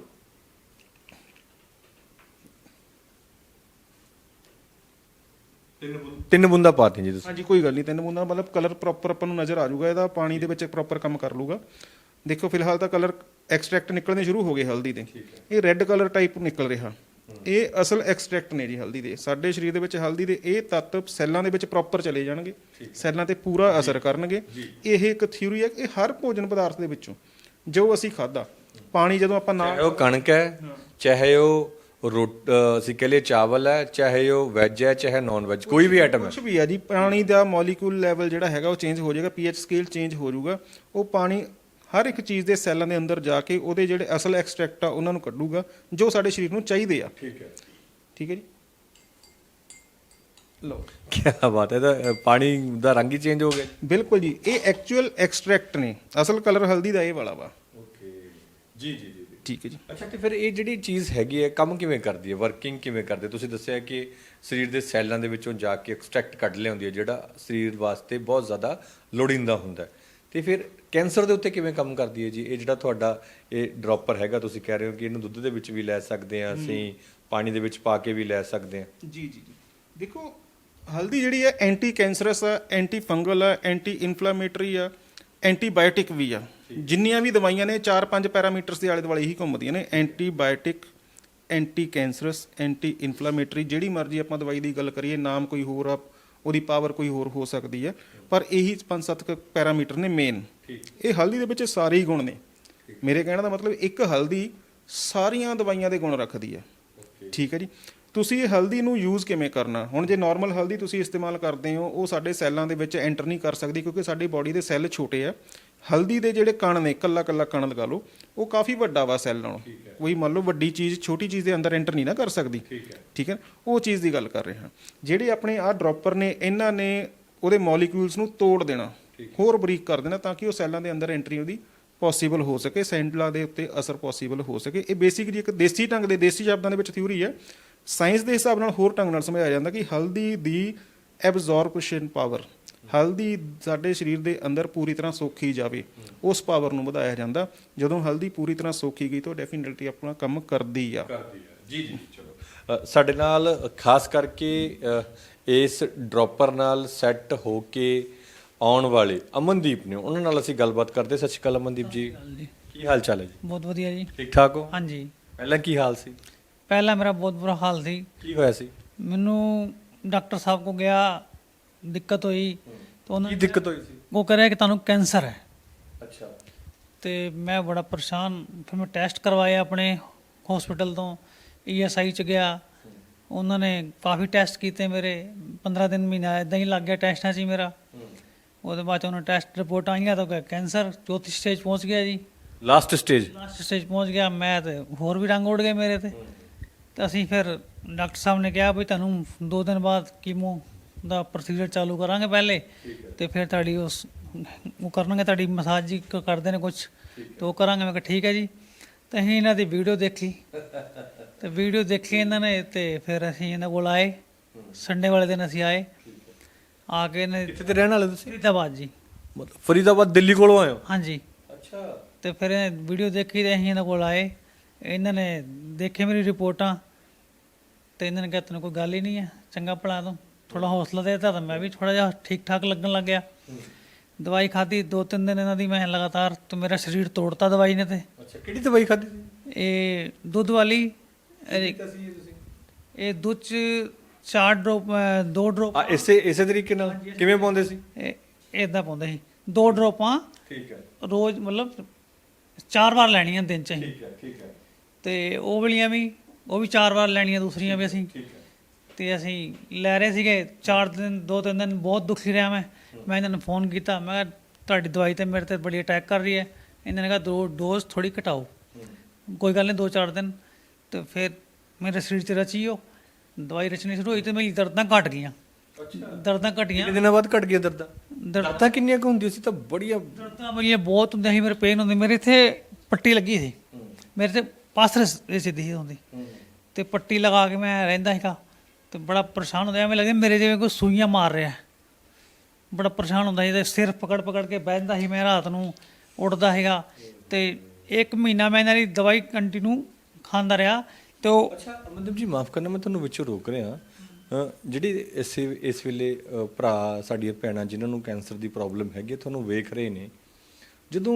S1: ਤਿੰਨ ਬੂੰਦਾ ਪਾਤੀ ਜੀ ਤੁਸੀਂ।
S3: ਹਾਂਜੀ ਕੋਈ ਗੱਲ ਨਹੀਂ ਤਿੰਨ ਬੂੰਦਾਂ ਮਤਲਬ ਕਲਰ ਪ੍ਰੋਪਰ ਆਪਾਂ ਨੂੰ ਨਜ਼ਰ ਆ ਜਾਊਗਾ ਇਹਦਾ ਪਾਣੀ ਦੇ ਵਿੱਚ ਪ੍ਰੋਪਰ ਕੰਮ ਕਰ ਲੂਗਾ ਦੇਖੋ ਫਿਲਹਾਲ ਤਾਂ ਕਲਰ ਐਕਸਟ੍ਰੈਕਟ ਨਿਕਲਣੇ ਸ਼ੁਰੂ ਹੋ ਗਏ ਹਲਦੀ ਦੇ। ਇਹ ਰੈੱਡ ਕਲਰ ਟਾਈਪ ਨਿਕਲ ਰਿਹਾ। ਇਹ ਅਸਲ ਐਕਸਟ੍ਰੈਕਟ ਨੇ ਜੀ ਹਲਦੀ ਦੇ। ਸਾਡੇ ਸਰੀਰ ਦੇ ਵਿੱਚ ਹਲਦੀ ਦੇ ਇਹ ਤੱਤ ਸੈੱਲਾਂ ਦੇ ਵਿੱਚ ਪ੍ਰੋਪਰ ਚਲੇ ਜਾਣਗੇ। ਸੈੱਲਾਂ ਤੇ ਪੂਰਾ ਅਸਰ ਕਰਨਗੇ। ਇਹ ਇੱਕ ਥਿਊਰੀ ਹੈ ਕਿ ਹਰ ਭੋਜਨ ਪਦਾਰਥ ਦੇ ਵਿੱਚੋਂ ਜੋ ਅਸੀਂ ਖਾਦਾ ਪਾਣੀ ਜਦੋਂ ਆਪਾਂ ਨਾਲ
S1: ਚਾਹੇ ਉਹ ਕਣਕ ਹੈ ਚਾਹੇ ਉਹ ਰੋਟ ਅਸੀਂ ਕਹ ਲਈਏ ਚਾਵਲ ਹੈ ਚਾਹੇ ਉਹ ਵੈਜ ਹੈ ਚਾਹੇ ਨਾਨ ਵੈਜ ਕੋਈ ਵੀ ਆਈਟਮ ਹੈ।
S3: ਕੁਝ ਵੀ ਆ ਜੀ। ਪਾਣੀ ਦਾ ਮੋਲੀਕਿਊਲ ਲੈਵਲ ਜਿਹੜਾ ਹੈਗਾ ਉਹ ਚੇਂਜ ਹੋ ਜਾਏਗਾ ਪੀਐਚ ਸਕੇਲ ਚੇਂਜ ਹੋ ਜਾਊਗਾ। ਉਹ ਪਾਣੀ ਹਰ ਇੱਕ ਚੀਜ਼ ਦੇ ਸੈੱਲਾਂ ਦੇ ਅੰਦਰ ਜਾ ਕੇ ਉਹਦੇ ਜਿਹੜੇ ਅਸਲ ਐਕਸਟ੍ਰੈਕਟ ਆ ਉਹਨਾਂ ਨੂੰ ਕੱਢੂਗਾ ਜੋ ਸਾਡੇ ਸਰੀਰ ਨੂੰ ਚਾਹੀਦੇ ਆ।
S1: ਠੀਕ ਹੈ।
S3: ਠੀਕ ਹੈ ਜੀ? ਲਓ।
S1: ਕੀ ਬਾਤ ਹੈ ਤਾਂ ਪਾਣੀ ਦਾ ਰੰਗ ਹੀ ਚੇਂਜ ਹੋ ਗਿਆ।
S3: ਬਿਲਕੁਲ ਜੀ ਇਹ ਐਕਚੁਅਲ ਐਕਸਟ੍ਰੈਕਟ ਨੇ। ਅਸਲ ਕਲਰ ਹਲਦੀ ਦਾ ਇਹ ਵਾਲਾ ਵਾ।
S1: ਓਕੇ। ਜੀ ਜੀ ਜੀ
S3: ਠੀਕ ਹੈ ਜੀ।
S1: ਅੱਛਾ ਤੇ ਫਿਰ ਇਹ ਜਿਹੜੀ ਚੀਜ਼ ਹੈਗੀ ਹੈ ਕੰਮ ਕਿਵੇਂ ਕਰਦੀ ਹੈ? ਵਰਕਿੰਗ ਕਿਵੇਂ ਕਰਦੇ? ਤੁਸੀਂ ਦੱਸਿਆ ਕਿ ਸਰੀਰ ਦੇ ਸੈੱਲਾਂ ਦੇ ਵਿੱਚੋਂ ਜਾ ਕੇ ਐਕਸਟ੍ਰੈਕਟ ਕੱਢ ਲਿਆਉਂਦੀ ਹੈ ਜਿਹੜਾ ਸਰੀਰ ਵਾਸਤੇ ਬਹੁਤ ਜ਼ਿਆਦਾ ਲੋੜੀਂਦਾ ਹੁੰਦਾ ਹੈ। ਤੇ ਫਿਰ ਕੈਂਸਰ ਦੇ ਉੱਤੇ ਕਿਵੇਂ ਕੰਮ ਕਰਦੀ ਹੈ ਜੀ? ਇਹ ਜਿਹੜਾ ਤੁਹਾਡਾ ਇਹ ਡ੍ਰੌਪਰ ਹੈਗਾ ਤੁਸੀਂ ਕਹਿ ਰਹੇ ਹੋ ਕਿ ਇਹਨੂੰ ਦੁੱਧ ਦੇ ਵਿੱਚ ਵੀ ਲੈ ਸਕਦੇ ਹਾਂ ਅਸੀਂ ਪਾਣੀ ਦੇ ਵਿੱਚ ਪਾ ਕੇ ਵੀ ਲੈ ਸਕਦੇ ਹਾਂ।
S3: ਜੀ ਜੀ ਜੀ। ਦੇਖੋ ਹਲਦੀ ਜਿਹੜੀ ਹੈ ਐਂਟੀ ਕੈਂਸਰਸ ਆ ਐਂਟੀ ਫੰਗਲ ਆ ਐਂਟੀ ਇਨਫਲੇਮੇਟਰੀ ਆ ਐਂਟੀਬਾਇਓਟਿਕ ਵੀ ਆ। ਜਿੰਨੀਆਂ ਵੀ ਦਵਾਈਆਂ ਨੇ ਚਾਰ ਪੰਜ ਪੈਰਾਮੀਟਰਸ ਦੇ ਆਲੇ ਦੁਆਲੇ ਹੀ ਘੁੰਮਦੀਆਂ ਨੇ। Antibiotic anti cancers anti inflammatory ਜਿਹੜੀ ਮਰਜ਼ੀ ਆਪਾਂ ਦਵਾਈ ਦੀ ਗੱਲ ਕਰੀਏ ਨਾਮ ਕੋਈ ਹੋਰ ਆ ਉਹਦੀ ਪਾਵਰ ਕੋਈ ਹੋਰ ਹੋ ਸਕਦੀ ਹੈ। ਪਰ ਇਹੀ ਪੰਜ ਸੱਤ ਪੈਰਾਮੀਟਰ ਨੇ ਮੇਨ ਇਹ ਹਲਦੀ ਦੇ ਵਿੱਚ ਸਾਰੇ ਹੀ ਗੁਣ ਨੇ। ਮੇਰੇ ਕਹਿਣ ਦਾ ਮਤਲਬ ਇੱਕ ਹਲਦੀ ਸਾਰੀਆਂ ਦਵਾਈਆਂ ਦੇ ਗੁਣ ਰੱਖਦੀ ਹੈ। ਠੀਕ ਹੈ ਜੀ। ਤੁਸੀਂ ਇਹ ਹਲਦੀ ਨੂੰ ਯੂਜ਼ ਕਿਵੇਂ ਕਰਨਾ? ਹੁਣ ਜੇ ਨਾਰਮਲ ਹਲਦੀ ਤੁਸੀਂ ਇਸਤੇਮਾਲ ਕਰਦੇ ਹੋ ਉਹ ਸਾਡੇ ਸੈੱਲਾਂ ਦੇ ਵਿੱਚ ਐਂਟਰ ਨਹੀਂ ਕਰ ਸਕਦੀ ਕਿਉਂਕਿ ਸਾਡੀ ਬਾਡੀ ਦੇ ਸੈੱਲ ਛੋਟੇ ਆ। ਹਲਦੀ ਦੇ ਜਿਹੜੇ ਕਣ ਨੇ ਕੱਲਾ ਕੱਲਾ ਕਣ ਲਗਾ ਲਓ ਉਹ ਕਾਫੀ ਵੱਡਾ ਵਾ ਸੈੱਲ ਨਾਲੋਂ। ਕੋਈ ਮੰਨ ਲਓ ਵੱਡੀ ਚੀਜ਼ ਛੋਟੀ ਚੀਜ਼ ਦੇ ਅੰਦਰ ਐਂਟਰ ਨਹੀਂ ਨਾ ਕਰ ਸਕਦੀ। ਠੀਕ ਹੈ। ਉਹ ਚੀਜ਼ ਦੀ ਗੱਲ ਕਰ ਰਹੇ ਹਾਂ। ਜਿਹੜੇ ਆਪਣੇ ਆਹ ਡ੍ਰੌਪਰ ਨੇ ਇਹਨਾਂ ਨੇ ਉਹਦੇ ਮੋਲੀਕਿਊਲਸ ਨੂੰ ਤੋੜ ਦੇਣਾ ਹੋਰ ਬਰੀਕ ਕਰ ਦੇਣਾ ਤਾਂ ਕਿ ਉਹ ਸੈੱਲਾਂ ਦੇ ਅੰਦਰ ਐਂਟਰੀ ਉਹਦੀ ਪੋਸੀਬਲ ਹੋ ਸਕੇ ਸੈਂਡਲਾਂ ਦੇ ਉੱਤੇ ਅਸਰ ਪੋਸੀਬਲ ਹੋ ਸਕੇ। ਇਹ ਬੇਸਿਕਲੀ ਇੱਕ ਦੇਸੀ ਢੰਗ ਦੇ ਦੇਸੀ ਸ਼ਬਦਾਂ ਦੇ ਵਿੱਚ ਥਿਊਰੀ ਹੈ। ਸਾਇੰਸ ਦੇ ਹਿਸਾਬ ਨਾਲ ਹੋਰ ਢੰਗ ਨਾਲ ਸਮਝਾਇਆ ਜਾਂਦਾ ਕਿ ਹਲਦੀ ਦੀ ਐਬਜ਼ੌਰਪਸ਼ਨ ਪਾਵਰ ਹਲਦੀ ਸਾਡੇ ਸਰੀਰ ਦੇ ਅੰਦਰ ਪੂਰੀ ਤਰ੍ਹਾਂ ਸੋਖੀ ਜਾਵੇ ਉਸ ਪਾਵਰ ਨੂੰ ਵਧਾਇਆ ਜਾਂਦਾ। ਜਦੋਂ ਹਲਦੀ ਪੂਰੀ ਤਰ੍ਹਾਂ ਸੋਖੀ ਗਈ ਤਾਂ ਡੈਫੀਨਿਟਲੀ ਆਪਣਾ ਕੰਮ ਕਰਦੀ ਆ।
S1: ਕਰਦੀ ਜੀ ਜੀ ਚਲੋ। ਸਾਡੇ ਨਾਲ ਖਾਸ ਕਰਕੇ ਇਸ ਡ੍ਰੌਪਰ ਨਾਲ ਸੈੱਟ ਹੋ ਕੇ ਆਉਣ ਵਾਲੇ ਅਮਨਦੀਪ ਨੇ। ਉਹਨਾਂ ਨਾਲ ਅਸੀਂ ਗੱਲਬਾਤ ਕਰਦੇ। ਸਤਿ ਸ਼੍ਰੀ ਅਕਾਲ ਅਮਨਦੀਪ ਜੀ।
S2: ਜੀ।
S1: ਕੀ ਹਾਲ ਚਾਲ ਹੈ ਜੀ?
S2: ਬਹੁਤ ਵਧੀਆ ਜੀ।
S1: ਠੀਕ ਠਾਕ ਹੋ?
S2: ਹਾਂਜੀ।
S1: ਪਹਿਲਾਂ ਕੀ ਹਾਲ ਸੀ?
S2: ਪਹਿਲਾਂ ਮੇਰਾ ਬਹੁਤ ਬੁਰਾ ਹਾਲ ਸੀ।
S1: ਕੀ ਹੋਇਆ ਸੀ?
S2: ਮੈਨੂੰ ਡਾਕਟਰ ਸਾਹਿਬ ਕੋ ਗਿਆ। ਦਿੱਕਤ ਹੋਈ ਤਾਂ ਉਹਨਾਂ
S1: ਕੀ ਦਿੱਕਤ ਹੋਈ ਸੀ?
S2: ਉਹ ਕਹ ਰਿਹਾ ਕਿ ਤੁਹਾਨੂੰ ਕੈਂਸਰ ਹੈ।
S1: ਅੱਛਾ।
S2: ਤੇ ਮੈਂ ਬੜਾ ਪਰੇਸ਼ਾਨ ਫਿਰ ਮੈਂ ਟੈਸਟ ਕਰਵਾਏ ਆਪਣੇ ਹਸਪੀਟਲ ਤੋਂ ਈਐਸਆਈ ਚ ਗਿਆ। ਉਹਨਾਂ ਨੇ ਕਾਫੀ ਟੈਸਟ ਕੀਤੇ ਮੇਰੇ 15 ਦਿਨ ਮਹੀਨਾ ਇਦਾਂ ਹੀ ਲੱਗ ਗਿਆ ਟੈਸਟਾਂ 'ਚ ਹੀ ਮੇਰਾ। ਉਹਦੇ ਬਾਅਦ ਉਹਨਾਂ ਟੈਸਟ ਰਿਪੋਰਟ ਆਈਆਂ ਤਾਂ ਕੈਂਸਰ ਚੌਥੀ ਸਟੇਜ ਪਹੁੰਚ ਗਿਆ ਜੀ।
S1: ਲਾਸਟ ਸਟੇਜ
S2: ਲਾਸਟ ਸਟੇਜ ਪਹੁੰਚ ਗਿਆ ਮੈਂ ਤੇ ਹੋਰ ਵੀ ਰੰਗ ਉੱਡ ਗਏ ਮੇਰੇ ਤੇ। ਤੇ ਅਸੀਂ ਫਿਰ ਡਾਕਟਰ ਸਾਹਿਬ ਨੇ ਕਿਹਾ ਵੀ ਤੁਹਾਨੂੰ 2 ਦਿਨ ਬਾਅਦ ਕੀਮੋ ਦਾ ਪ੍ਰੋਸੀਜਰ ਚਾਲੂ ਕਰਾਂਗੇ ਪਹਿਲੇ ਤੇ ਫਿਰ ਤੁਹਾਡੀ ਉਸ ਉਹ ਕਰਨਗੇ ਤੁਹਾਡੀ ਮਸਾਜ ਜੀ ਕ- ਕਰਦੇ ਨੇ ਕੁਝ ਤੇ ਉਹ ਕਰਾਂਗੇ। ਮੈਂ ਕਿਹਾ ਠੀਕ ਹੈ ਜੀ। ਤੇ ਅਸੀਂ ਇਹਨਾਂ ਦੀ ਵੀਡੀਓ ਦੇਖੀ। ਤੇ ਵੀਡੀਓ ਦੇਖੀ ਇਹਨਾਂ ਨੇ ਤੇ ਫਿਰ ਅਸੀਂ ਇਹਨਾਂ ਕੋਲ ਆਏ। ਸੰਡੇ ਵਾਲੇ ਦਿਨ ਅਸੀਂ ਆਏ। ਆ ਕੇ ਨੇ
S1: ਕਿੱਥੇ ਤੇ ਰਹਿਣ ਵਾਲੇ ਤੁਸੀਂ?
S2: ਫਰੀਦਾਬਾਦ ਜੀ।
S1: ਮਤਲਬ ਫਰੀਦਾਬਾਦ ਦਿੱਲੀ ਕੋਲੋਂ ਆਏ ਹੋ?
S2: ਹਾਂਜੀ।
S1: ਅੱਛਾ।
S2: ਤੇ ਫਿਰ ਇਹ ਵੀਡੀਓ ਦੇਖੀ ਤੇ ਅਸੀਂ ਇਹਨਾਂ ਕੋਲ ਆਏ। ਇਹਨਾਂ ਨੇ ਦੇਖੇ ਮੇਰੀ ਰਿਪੋਰਟਾਂ। ਤੇ ਇਹਨਾਂ ਨੇ ਕਿਹਾ ਤੈਨੂੰ ਕੋਈ ਗੱਲ ਹੀ ਨਹੀਂ ਹੈ। ਚੰਗਾ ਭਲਾ ਤੂੰ। ਥੋੜਾ ਹੌਸਲਾ ਦੇ ਦਿੱਤਾ ਤਾਂ ਮੈਂ ਵੀ ਥੋੜਾ ਜਿਹਾ ਠੀਕ ਠਾਕ ਲੱਗਣ ਲੱਗ ਗਿਆ। ਦਵਾਈ ਖਾਧੀ ਦੋ ਤਿੰਨ ਦਿਨ ਇਹਨਾਂ ਦੀ ਮੈਂ ਲਗਾਤਾਰ ਤੇ ਮੇਰਾ ਸਰੀਰ ਤੋੜਤਾ ਦਵਾਈ ਨੇ ਤੇ।
S1: ਅੱਛਾ ਕਿਹੜੀ ਦਵਾਈ ਖਾਧੀ
S2: ਇਹ ਦੁੱਧ ਵਾਲੀ ਇਹ- ਦੁੱਧ ਚ ਚਾਰ ਡ੍ਰੌਪ ਦੋ ਡ੍ਰੌਪ
S1: ਇਸੇ ਇਸੇ ਤਰੀਕੇ ਨਾਲ? ਕਿਵੇਂ ਪਾਉਂਦੇ ਸੀ?
S2: ਇਹ ਇਦਾਂ ਪਾਉਂਦੇ ਸੀ। ਦੋ ਡ੍ਰੌਪਾਂ
S1: ਠੀਕ ਹੈ।
S2: ਰੋਜ਼ ਮਤਲਬ ਚਾਰ ਵਾਰ ਲੈਣੀਆਂ ਦਿਨ ਚ
S1: ਠੀਕ ਹੈ ਠੀਕ ਹੈ।
S2: ਤੇ ਉਹ ਵਾਲੀਆਂ ਵੀ ਉਹ ਵੀ ਚਾਰ ਵਾਰ ਲੈਣੀਆਂ ਦੂਸਰੀਆਂ ਵੀ ਅਸੀਂ।
S1: ਠੀਕ ਹੈ।
S2: ਤੇ ਅਸੀਂ ਲੈ ਰਹੇ ਸੀਗੇ ਚਾਰ ਦਿਨ ਦੋ ਤਿੰਨ ਦਿਨ ਬਹੁਤ ਦੁਖੀ ਰਿਹਾ ਮੈਂ। ਮੈਂ ਇਹਨਾਂ ਨੂੰ ਫੋਨ ਕੀਤਾ ਮੈਂ ਕਿਹਾ ਤੁਹਾਡੀ ਦਵਾਈ ਤੇ ਮੇਰੇ ਤੇ ਬੜੀ ਅਟੈਕ ਕਰ ਰਹੀ ਹੈ। ਇਹਨਾਂ ਨੇ ਕਿਹਾ ਦੋ ਡੋਜ਼ ਥੋੜੀ ਘਟਾਓ। ਕੋਈ ਗੱਲ ਨਹੀਂ ਦੋ ਚਾਰ ਦਿਨ ਤੇ ਫਿਰ ਮੇਰੇ ਸਰੀਰ 'ਚ ਰਚੀ ਉਹ। ਦਵਾਈ ਰਚਣੀ ਸ਼ੁਰੂ ਹੋਈ ਤੇ ਮੇਰੀ ਦਰਦਾਂ ਘਟ ਗਈਆਂ। ਦਰਦਾਂ ਘਟੀਆਂ।
S1: ਕਿੰਨੇ ਦਿਨਾਂ ਬਾਅਦ ਘਟ ਗਿਆ ਦਰਦਾਂ?
S2: ਦਰਦ
S1: ਦਰਦਾਂ ਕਿੰਨੀਆਂ ਕੁ ਹੁੰਦੀਆਂ ਸੀ? ਤਾਂ ਬੜੀਆਂ
S2: ਦਰਦਾਂ ਮੇਰੀਆਂ ਬਹੁਤ ਹੁੰਦੀਆਂ ਸੀ ਮੇਰੇ ਪੇਨ ਹੁੰਦੀ। ਮੇਰੇ ਇੱਥੇ ਪੱਟੀ ਲੱਗੀ ਸੀ। ਮੇਰੇ ਤੇ ਪਾਸਰ ਸਿੱਧੀ ਹੁੰਦੀ ਤੇ ਪੱਟੀ ਲਗਾ ਕੇ ਮੈਂ ਰਹਿੰਦਾ ਸੀਗਾ। ਤੇ ਬੜਾ ਪਰੇਸ਼ਾਨ ਹੁੰਦਾ ਐਵੇਂ ਲੱਗਦਾ ਮੇਰੇ ਜਿਵੇਂ ਕੋਈ ਸੂਈਆਂ ਮਾਰ ਰਿਹਾ। ਬੜਾ ਪਰੇਸ਼ਾਨ ਹੁੰਦਾ ਤੇ ਸਿਰ ਪਕੜ ਪਕੜ ਕੇ ਬਹਿੰਦਾ ਸੀ ਮੈਂ ਰਾਤ ਨੂੰ ਉੱਠਦਾ ਸੀਗਾ ਤੇ ਇੱਕ ਮਹੀਨਾ ਮੈਂ ਇਹਨਾਂ ਦੀ ਦਵਾਈ ਕੰਟੀਨਿਊ ਖਾਂਦਾ ਰਿਹਾ ਤੇ ਉਹ
S1: ਅੱਛਾ ਅਮਨਦੀਪ ਜੀ ਮਾਫ ਕਰਨਾ ਮੈਂ ਤੁਹਾਨੂੰ ਵਿੱਚੋਂ ਰੋਕ ਰਿਹਾ। ਜਿਹੜੀ ਇਸ ਇਸ ਵੇਲੇ ਭਰਾ ਸਾਡੀਆਂ ਭੈਣਾਂ ਜਿਨ੍ਹਾਂ ਨੂੰ ਕੈਂਸਰ ਦੀ ਪ੍ਰੋਬਲਮ ਹੈਗੀ ਹੈ, ਤੁਹਾਨੂੰ ਵੇਖ ਰਹੇ ਨੇ। ਜਦੋਂ